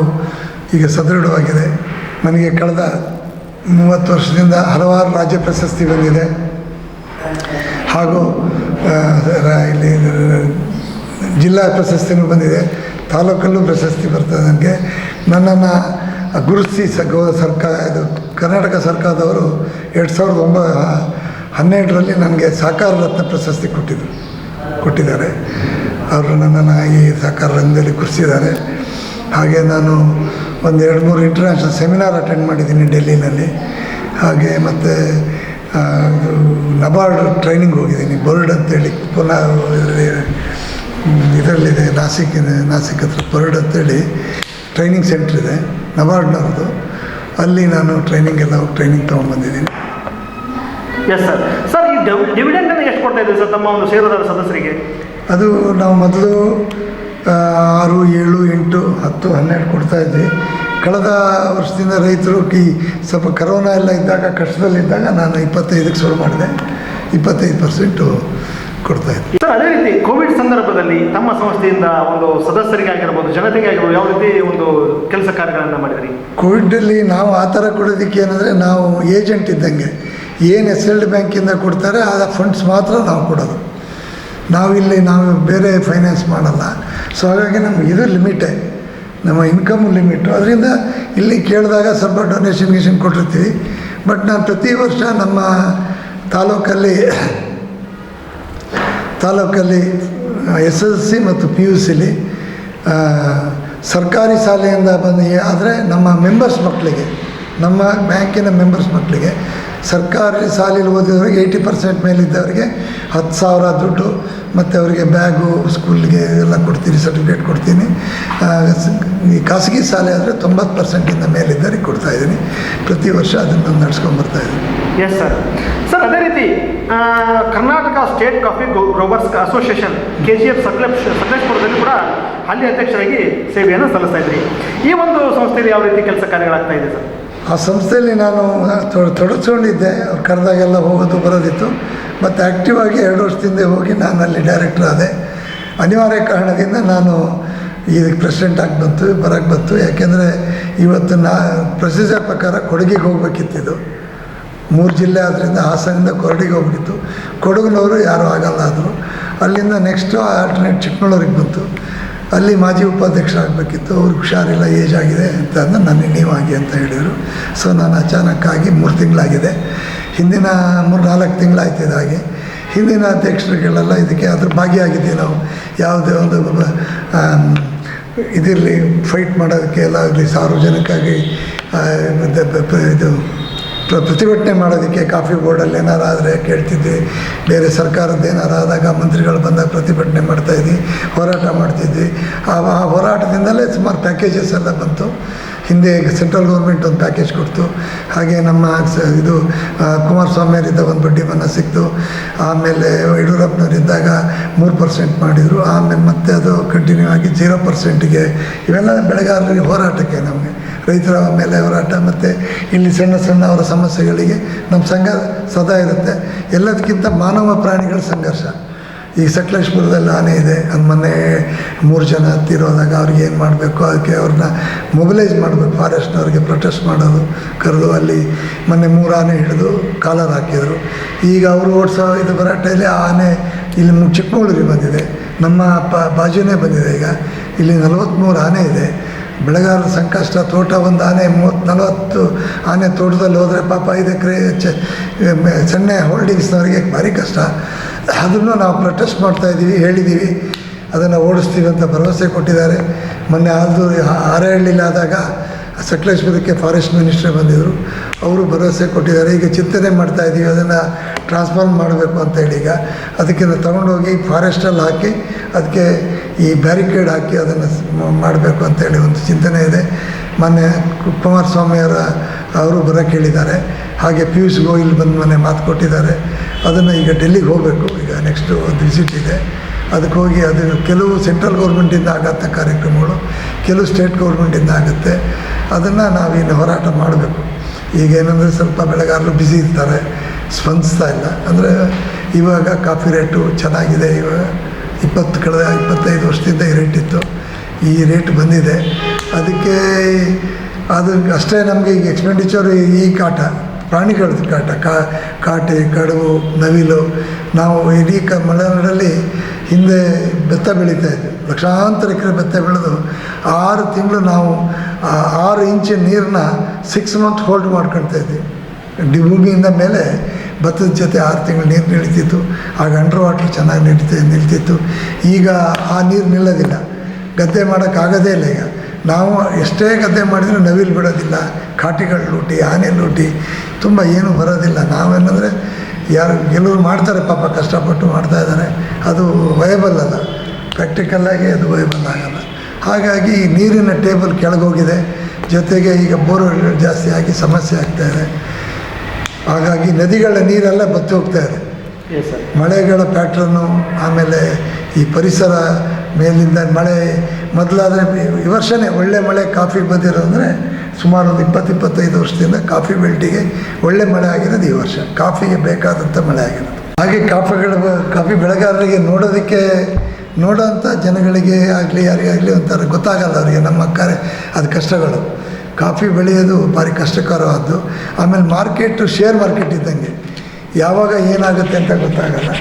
ಈಗ ಸದೃಢವಾಗಿದೆ. ನನಗೆ ಕಳೆದ ಮೂವತ್ತು ವರ್ಷದಿಂದ ಹಲವಾರು ರಾಜ್ಯ ಪ್ರಶಸ್ತಿ ಬಂದಿದೆ. ಹಾಗೂ ಇಲ್ಲಿ ಜಿಲ್ಲಾ ಪ್ರಶಸ್ತಿನೂ ಬಂದಿದೆ. ತಾಲೂಕಲ್ಲೂ ಪ್ರಶಸ್ತಿ ಬರ್ತದೆ ನನಗೆ. ನನ್ನನ್ನು ಗುರುತಿಸಿ ಸ ಗೋ ಸರ್ಕಾರ, ಇದು ಕರ್ನಾಟಕ ಸರ್ಕಾರದವರು ಎರಡು ಸಾವಿರದ ಒಂಬ, ಹನ್ನೆರಡರಲ್ಲಿ ನನಗೆ ಸಹಕಾರ ರತ್ನ ಪ್ರಶಸ್ತಿ ಕೊಟ್ಟಿದ್ದರು ಕೊಟ್ಟಿದ್ದಾರೆ. ಅವರು ನನ್ನನ್ನು ಈ ಸಹಕಾರ ರಂಗದಲ್ಲಿ ಕುರಿಸಿದ್ದಾರೆ ಹಾಗೆ ನಾನು ಒಂದು ಎರಡು ಮೂರು ಇಂಟರ್ನ್ಯಾಷನಲ್ ಸೆಮಿನಾರ್ ಅಟೆಂಡ್ ಮಾಡಿದ್ದೀನಿ ಡೆಲ್ಲಿನಲ್ಲಿ. ಹಾಗೆ ಮತ್ತು ನಬಾರ್ಡ್ ಟ್ರೈನಿಂಗ್ ಹೋಗಿದ್ದೀನಿ, ಬರ್ಡ್ ಅಂತೇಳಿ ಪುನಃ ಇದರಲ್ಲಿ ಇದರಲ್ಲಿದೆ, ನಾಸಿಕ್ ನಾಸಿಕ್ ಹತ್ರ ಬರ್ಡ್ ಅಂತೇಳಿ ಟ್ರೈನಿಂಗ್ ಸೆಂಟ್ರ್ ಇದೆ. ನಬಾರ್ಡ್ನವ್ರದ್ದು ಅಲ್ಲಿ ನಾನು ಟ್ರೈನಿಂಗ್ ಎಲ್ಲ ಟ್ರೈನಿಂಗ್ ತೊಗೊಂಡ್ಬಂದಿದ್ದೀನಿ. ಎಸ್ ಸರ್ ಸರ್ ಈ ಡಿವಿಡೆಂಡ್ ಅನ್ನು ಎಷ್ಟು ಕೊಡ್ತಾ ಇದ್ದೀವಿ ಸರ್ ತಮ್ಮ ಒಂದು ಷೇರುದಾರ ಸದಸ್ಯರಿಗೆ? ಅದು ನಾವು ಮೊದಲು ಆರು ಏಳು ಎಂಟು ಹತ್ತು ಹನ್ನೆರಡು ಕೊಡ್ತಾ ಇದ್ವಿ. ಕಳೆದ ವರ್ಷದಿಂದ ರೈತರು ಈ ಸ್ವಲ್ಪ ಕರೋನಾ ಎಲ್ಲ ಇದ್ದಾಗ ಕಷ್ಟದಲ್ಲಿದ್ದಾಗ ನಾನು ಇಪ್ಪತ್ತೈದಕ್ಕೆ ಶುರು ಮಾಡಿದೆ. ಇಪ್ಪತ್ತೈದು ಪರ್ಸೆಂಟು ಕೊಡ್ತಾಯಿದ್ದೆ ಸರ್ ಅದೇ ರೀತಿ ಕೋವಿಡ್ ಸಂದರ್ಭದಲ್ಲಿ ತಮ್ಮ ಸಂಸ್ಥೆಯಿಂದ ಒಂದು ಸದಸ್ಯರಿಗೆ ಆಗಿರ್ಬೋದು ಜನತೆಗೆ ಆಗಿರ್ಬೋದು ಯಾವ ರೀತಿ ಒಂದು ಕೆಲಸ ಕಾರ್ಯಗಳನ್ನು ಮಾಡಿದ್ರಿ? ಕೋವಿಡಲ್ಲಿ ನಾವು ಆ ಥರ ಕೊಡೋದಕ್ಕೆ ಏನಂದರೆ ನಾವು ಏಜೆಂಟ್ ಇದ್ದಂಗೆ ಏನು ಎಸ್ ಎಲ್ ಡಿ ಬ್ಯಾಂಕಿಂದ ಕೊಡ್ತಾರೆ ಆ ಫಂಡ್ಸ್ ಮಾತ್ರ ನಾವು ಕೊಡೋದು. ನಾವಿಲ್ಲಿ ನಾವು ಬೇರೆ ಫೈನಾನ್ಸ್ ಮಾಡಲ್ಲ. ಸೊ ಹಾಗಾಗಿ ನಮ್ಗೆ ಇದು ಲಿಮಿಟೇ ನಮ್ಮ ಇನ್ಕಮ್ ಲಿಮಿಟು ಅದರಿಂದ ಇಲ್ಲಿ ಕೇಳಿದಾಗ ಸ್ವಲ್ಪ ಡೊನೇಷನ್ ಗಿಷನ್ ಕೊಟ್ಟಿರ್ತೀವಿ. ಬಟ್ ನಾನು ಪ್ರತಿ ವರ್ಷ ನಮ್ಮ ತಾಲೂಕಲ್ಲಿ ತಾಲೂಕಲ್ಲಿ ಎಸ್ ಎಸ್ ಸಿ ಮತ್ತು ಪಿ ಯು ಸಿಲಿ ಸರ್ಕಾರಿ ಶಾಲೆಯಿಂದ ಬಂದು ಆದರೆ ನಮ್ಮ ಮೆಂಬರ್ಸ್ ಮಕ್ಕಳಿಗೆ, ನಮ್ಮ ಬ್ಯಾಂಕಿನ ಮೆಂಬರ್ಸ್ ಮಕ್ಕಳಿಗೆ, ಸರ್ಕಾರಿ ಶಾಲೆಯಲ್ಲಿ ಓದಿದವರಿಗೆ ಏಯ್ಟಿ ಪರ್ಸೆಂಟ್ ಮೇಲಿದ್ದವರಿಗೆ ಹತ್ತು ಸಾವಿರ ದುಡ್ಡು, ಮತ್ತು ಅವರಿಗೆ ಬ್ಯಾಗು, ಸ್ಕೂಲ್ಗೆ ಎಲ್ಲ ಕೊಡ್ತೀನಿ ಸರ್ಟಿಫಿಕೇಟ್ ಕೊಡ್ತೀನಿ. ಈ ಖಾಸಗಿ ಶಾಲೆ ಆದರೆ ತೊಂಬತ್ತು ಪರ್ಸೆಂಟಿಂದ ಮೇಲಿದ್ದವರಿಗೆ ಕೊಡ್ತಾಯಿದ್ದೀನಿ ಪ್ರತಿ ವರ್ಷ ಅದನ್ನು ನಡ್ಸ್ಕೊಂಡು ಬರ್ತಾಯಿದ್ದೀನಿ ಎಸ್ ಸರ್ ಸರ್ ಅದೇ ರೀತಿ Karnataka state coffee growers association K G F Saklesh ಸಕಲೇಶ್ಪುರದಲ್ಲಿ ಕೂಡ ಅಲ್ಲಿ ಅಧ್ಯಕ್ಷರಾಗಿ ಸೇವೆಯನ್ನು ಸಲ್ಲಿಸ್ತಾ ಇದ್ರಿ. ಈ ಒಂದು ಸಂಸ್ಥೆಯಲ್ಲಿ ಯಾವ ರೀತಿ ಕೆಲಸ ಕಾರ್ಯಗಳಾಗ್ತಾ ಇದೆ ಸರ್ ಆ ಸಂಸ್ಥೆಯಲ್ಲಿ ನಾನು ತೊಡಸ್ಕೊಂಡಿದ್ದೆ ಅವ್ರು ಕರೆದಾಗೆಲ್ಲ ಹೋಗೋದು ಬರೋದಿತ್ತು. ಮತ್ತು ಆ್ಯಕ್ಟಿವ್ ಆಗಿ ಎರಡು ವರ್ಷದಿಂದ ಹೋಗಿ ನಾನು ಅಲ್ಲಿ ಡೈರೆಕ್ಟರ್ ಆದೆ. ಅನಿವಾರ್ಯ ಕಾರಣದಿಂದ ನಾನು ಇದಕ್ಕೆ ಪ್ರೆಸಿಡೆಂಟ್ ಆಗಿ ಬಂತು, ಬರೋಕ್ಕೆ ಬಂತು. ಯಾಕೆಂದರೆ ಇವತ್ತು ನಾ ಪ್ರೊಸೀಜರ್ ಪ್ರಕಾರ ಕೊಡಗಿಗೆ ಹೋಗ್ಬೇಕಿತ್ತಿದ್ದು ಮೂರು ಜಿಲ್ಲೆ ಆದ್ದರಿಂದ ಹಾಸನದಿಂದ ಕೊರಡಿಗೆ ಹೋಗ್ಬಿಟ್ಟಿತ್ತು. ಕೊಡಗಿನವರು ಯಾರೂ ಆಗಲ್ಲ ಆದರು. ಅಲ್ಲಿಂದ ನೆಕ್ಸ್ಟು ಆಲ್ಟರ್ನೇಟ್ ಚಿಕ್ಕಮಗಳೂರಿಗೆ ಬಂತು. ಅಲ್ಲಿ ಮಾಜಿ ಉಪಾಧ್ಯಕ್ಷರಾಗಬೇಕಿತ್ತು ಅವ್ರಿಗೆ ಹುಷಾರಿಲ್ಲ, ಏಜ್ ಆಗಿದೆ ಅಂತ ಅಂದು, ನನಗೆ ನೀವಾಗಿ ಅಂತ ಹೇಳಿದರು. ಸೊ ನಾನು ಅಚಾನಕ್ಕಾಗಿ ಮೂರು ತಿಂಗಳಾಗಿದೆ. ಹಿಂದಿನ ಮೂರು ನಾಲ್ಕು ತಿಂಗಳಾಯ್ತು ಇದಾಗಿ. ಹಿಂದಿನ ಅಧ್ಯಕ್ಷರುಗಳೆಲ್ಲ ಇದಕ್ಕೆ ಅದ್ರ ಭಾಗಿಯಾಗಿದ್ದೀವಿ ನಾವು. ಯಾವುದೇ ಒಂದು ಇದಿರಲಿ ಫೈಟ್ ಮಾಡೋದಕ್ಕೆ ಎಲ್ಲ ಆಗಲಿ ಬ- ಇದು ಪ್ರ, ಪ್ರತಿಭಟನೆ ಮಾಡೋದಕ್ಕೆ ಕಾಫಿ ಬೋರ್ಡಲ್ಲಿ ಏನಾರು ಆದರೆ ಕೇಳ್ತಿದ್ವಿ ಬೇರೆ ಸರ್ಕಾರದ ಏನಾರು ಆದಾಗ ಮಂತ್ರಿಗಳು ಬಂದಾಗ ಪ್ರತಿಭಟನೆ ಮಾಡ್ತಾಯಿದ್ವಿ ಹೋರಾಟ ಮಾಡ್ತಿದ್ವಿ ಆ ಹೋರಾಟದಿಂದಲೇ ಸುಮಾರು ಪ್ಯಾಕೇಜಸ್ ಎಲ್ಲ ಬಂತು. ಹಿಂದೆ ಸೆಂಟ್ರಲ್ ಗೌರ್ಮೆಂಟ್ ಒಂದು ಪ್ಯಾಕೇಜ್ ಕೊಡ್ತು. ಹಾಗೆ ನಮ್ಮ ಇದು ಕುಮಾರಸ್ವಾಮಿಯವರಿಂದ ಒಂದು ಬಡ್ಡಿ ಮನ್ನ ಸಿಕ್ತು. ಆಮೇಲೆ ಯಡಿಯೂರಪ್ಪನವರಿದ್ದಾಗ ಮೂರು ಪರ್ಸೆಂಟ್ ಮಾಡಿದರು. ಆಮೇಲೆ ಮತ್ತೆ ಅದು ಕಂಟಿನ್ಯೂ ಆಗಿ ಜೀರೋ ಪರ್ಸೆಂಟಿಗೆ ಇವೆಲ್ಲ ಬೆಳೆಗಾರರಿಗೆ ಹೋರಾಟಕ್ಕೆ ನಮಗೆ ರೈತರ ಮೇಲೆ ಹೋರಾಟ ಮತ್ತು ಇಲ್ಲಿ ಸಣ್ಣ ಸಣ್ಣ ಅವರ ಸಮಸ್ಯೆಗಳಿಗೆ ನಮ್ಮ ಸಂಘ ಸದಾ ಇರುತ್ತೆ. ಎಲ್ಲದಕ್ಕಿಂತ ಮಾನವ ಪ್ರಾಣಿಗಳ ಸಂಘರ್ಷ. ಈಗ ಸಕಲೇಶ್ಪುರದಲ್ಲಿ ಆನೆ ಇದೆ. ಅದು ಮೊನ್ನೆ ಮೂರು ಜನ ಹತ್ತಿರೋದಾಗ ಅವ್ರಿಗೆ ಏನು ಮಾಡಬೇಕು? ಅದಕ್ಕೆ ಅವ್ರನ್ನ ಮೊಬಿಲೈಸ್ ಮಾಡಬೇಕು. ಫಾರೆಸ್ಟ್ನವ್ರಿಗೆ ಪ್ರೊಟೆಸ್ಟ್ ಮಾಡೋದು, ಕರೆದು ಅಲ್ಲಿ ಮೊನ್ನೆ ಮೂರು ಆನೆ ಹಿಡಿದು ಕಾಲರ್ ಹಾಕಿದರು. ಈಗ ಅವರು ಓಡಿಸೋ ಇದು ಬರಾಟೆಯಲ್ಲಿ ಆ ಆನೆ ಇಲ್ಲಿ ಚಿಕ್ಕಮಗಳೂರಿಗೆ ಬಂದಿದೆ. ನಮ್ಮ ಪ ಬಾಜುನೇ ಬಂದಿದೆ ಈಗ. ಇಲ್ಲಿ ನಲವತ್ತ್ಮೂರು ಆನೆ ಇದೆ. ಬೆಳೆಗಾರರ ಸಂಕಷ್ಟ ತೋಟ ಒಂದು ಆನೆ ಮೂವತ್ತು ನಲವತ್ತು ಆನೆ ತೋಟದಲ್ಲಿ ಹೋದರೆ ಪಾಪ ಐದು ಎಕರೆ ಸಣ್ಣ ಹೋಲ್ಡಿಂಗ್ಸ್ನವರಿಗೆ ಭಾರಿ ಕಷ್ಟ. ಅದನ್ನು ನಾವು ಪ್ರೊಟೆಸ್ಟ್ ಮಾಡ್ತಾಯಿದ್ದೀವಿ ಹೇಳಿದ್ದೀವಿ. ಅದನ್ನು ಓಡಿಸ್ತೀವಿ ಅಂತ ಭರವಸೆ ಕೊಟ್ಟಿದ್ದಾರೆ. ಮೊನ್ನೆ ಆಲ್ದು ಆರೇಹಳ್ಳಿಲಾದಾಗ ಸಕಲೇಶ್ಪುರಕ್ಕೆ ಫಾರೆಸ್ಟ್ ಮಿನಿಸ್ಟ್ರೇ ಬಂದಿದ್ದರು ಅವರು ಭರವಸೆ ಕೊಟ್ಟಿದ್ದಾರೆ. ಈಗ ಚಿಂತನೆ ಮಾಡ್ತಾ ಇದ್ದೀವಿ. ಅದನ್ನು ಟ್ರಾನ್ಸ್ಫಾರ್ಮ್ ಮಾಡಬೇಕು ಅಂತ ಹೇಳಿ ಈಗ. ಅದಕ್ಕೆಲ್ಲ ತೊಗೊಂಡೋಗಿ ಫಾರೆಸ್ಟಲ್ಲಿ ಹಾಕಿ, ಅದಕ್ಕೆ ಈ ಬ್ಯಾರಿಕೇಡ್ ಹಾಕಿ ಅದನ್ನು ಮಾಡಬೇಕು ಅಂತೇಳಿ ಒಂದು ಚಿಂತನೆ ಇದೆ. ಮೊನ್ನೆ ಕುಮಾರಸ್ವಾಮಿಯವರ ಅವರು ಬರೋಕ್ಕೆ ಹೇಳಿದ್ದಾರೆ ಹಾಗೆ ಪಿಯೂಷ್ ಗೋಯಿಲ್ ಬಂದು ಮೊನ್ನೆ ಮಾತು ಕೊಟ್ಟಿದ್ದಾರೆ. ಅದನ್ನು ಈಗ ಡೆಲ್ಲಿಗೆ ಹೋಗಬೇಕು. ಈಗ ನೆಕ್ಸ್ಟು ಒಂದು ವಿಸಿಟ್ ಇದೆ. ಅದಕ್ಕೆ ಹೋಗಿ ಅದು ಕೆಲವು ಸೆಂಟ್ರಲ್ ಗೌರ್ಮೆಂಟಿಂದ ಆಗತ್ತೆ ಕಾರ್ಯಕ್ರಮಗಳು, ಕೆಲವು ಸ್ಟೇಟ್ ಗೌರ್ಮೆಂಟಿಂದ ಆಗುತ್ತೆ. ಅದನ್ನು ನಾವಿನ್ನು ಹೋರಾಟ ಮಾಡಬೇಕು. ಈಗ ಏನಂದರೆ ಸ್ವಲ್ಪ ಬೆಳೆಗಾರರು ಬ್ಯುಸಿ ಇರ್ತಾರೆ, ಸ್ಪಂದಿಸ್ತಾ ಇಲ್ಲ. ಅಂದರೆ ಇವಾಗ ಕಾಫಿ ರೇಟು ಚೆನ್ನಾಗಿದೆ ಇವಾಗ ಇಪ್ಪತ್ತು ಕಳೆದ ಇಪ್ಪತ್ತೈದು ವರ್ಷದಿಂದ ಈ ರೇಟ್ ಇತ್ತು. ಈ ರೇಟ್ ಬಂದಿದೆ. ಅದಕ್ಕೆ ಅದು ಅಷ್ಟೇ ನಮಗೆ ಈಗ ಎಕ್ಸ್ಪೆಂಡಿಚರ್ ಈ ಕಾಟ, ಪ್ರಾಣಿಗಳದ್ದು ಕಾಟ ಕಾಟೆ, ಕಡುಬು, ನವಿಲು, ನಾವು ಇಡೀ ಕ ಮಲೆನಾಡಲ್ಲಿ ಹಿಂದೆ ಬೆತ್ತ ಬೆಳೀತಾ ಇದ್ವಿ. ಲಕ್ಷಾಂತರ ಎಕರೆ ಬೆತ್ತ ಬೆಳೆದು ಆರು ತಿಂಗಳು ನಾವು ಆರು ಇಂಚು ನೀರನ್ನ ಸಿಕ್ಸ್ ಮಂತ್ ಹೋಲ್ಡ್ ಮಾಡ್ಕೊಳ್ತಾ ಇದ್ವಿ. ಡಿ, ಭೂಮಿಯಿಂದ ಮೇಲೆ ಭತ್ತದ ಜೊತೆ ಆರು ತಿಂಗಳು ನೀರು ನಿಲ್ತಿತ್ತು. ಆಗ ಅಂಡರ್ ವಾಟ್ರ್ ಚೆನ್ನಾಗಿ ನಿಲ್ತಿ, ನಿಲ್ತಿತ್ತು. ಈಗ ಆ ನೀರು ನಿಲ್ಲೋದಿಲ್ಲ. ಗದ್ದೆ ಮಾಡೋಕ್ಕಾಗೋದೇ ಇಲ್ಲ ಈಗ. ನಾವು ಎಷ್ಟೇ ಗದ್ದೆ ಮಾಡಿದರೂ ನವಿಲು ಬಿಡೋದಿಲ್ಲ. ಕಾಟಿಗಳು ಲೂಟಿ, ಆನೆ ಲೂಟಿ, ತುಂಬ ಏನೂ ಬರೋದಿಲ್ಲ. ನಾವೇನಂದರೆ ಯಾರು ಗೆಲುವು ಮಾಡ್ತಾರೆ ಪಾಪ ಕಷ್ಟಪಟ್ಟು ಮಾಡ್ತಾ ಇದ್ದಾರೆ. ಅದು ವಯಬಲ್ ಅಲ್ಲ. ಪ್ರಾಕ್ಟಿಕಲ್ಲಾಗಿ ಅದು ವಯಬಲ್ ಆಗಲ್ಲ. ಹಾಗಾಗಿ ಈ ನೀರಿನ ಟೇಬಲ್ ಕೆಳಗೋಗಿದೆ. ಜೊತೆಗೆ ಈಗ ಬೋರ್ವೆಲ್ ಜಾಸ್ತಿ ಆಗಿ ಸಮಸ್ಯೆ ಆಗ್ತಾ ಇದೆ. ಹಾಗಾಗಿ ನದಿಗಳ ನೀರೆಲ್ಲ ಬತ್ತಿ ಹೋಗ್ತಾ ಇದೆ. ಮಳೆಗಳ ಪ್ಯಾಟ್ರನ್ನು ಆಮೇಲೆ ಈ ಪರಿಸರ ಮೇಲಿಂದ ಮಳೆ ಮೊದಲಾದರೆ ಈ ವರ್ಷವೇ ಒಳ್ಳೆ ಮಳೆ ಕಾಫಿ ಬಂದಿರೋದಂದರೆ ಸುಮಾರು ಒಂದು ಇಪ್ಪತ್ತು, ಇಪ್ಪತ್ತೈದು ವರ್ಷದಿಂದ ಕಾಫಿ ಬೆಲ್ಟಿಗೆ ಒಳ್ಳೆ ಮಳೆ ಆಗಿರೋದು ಈ ವರ್ಷ. ಕಾಫಿಗೆ ಬೇಕಾದಂಥ ಮಳೆ ಆಗಿರೋದು. ಹಾಗೆ ಕಾಫಿಗಳ ಕಾಫಿ ಬೆಳೆಗಾರರಿಗೆ ನೋಡೋದಕ್ಕೆ, ನೋಡೋಂಥ ಜನಗಳಿಗೆ ಆಗಲಿ, ಯಾರಿಗಾಗಲಿ ಒಂಥರ ಗೊತ್ತಾಗಲ್ಲ ಅವರಿಗೆ ನಮ್ಮ ಕಾರೆ, ಅದು ಕಷ್ಟಗಳು. ಕಾಫಿ ಬೆಳೆಯೋದು ಭಾರಿ ಕಷ್ಟಕರವಾದ್ದು. ಆಮೇಲೆ ಮಾರ್ಕೆಟು, ಶೇರ್ ಮಾರ್ಕೆಟ್ ಇದ್ದಂಗೆ. ಯಾವಾಗ ಏನಾಗುತ್ತೆ ಅಂತ ಗೊತ್ತಾಗಲ್ಲ.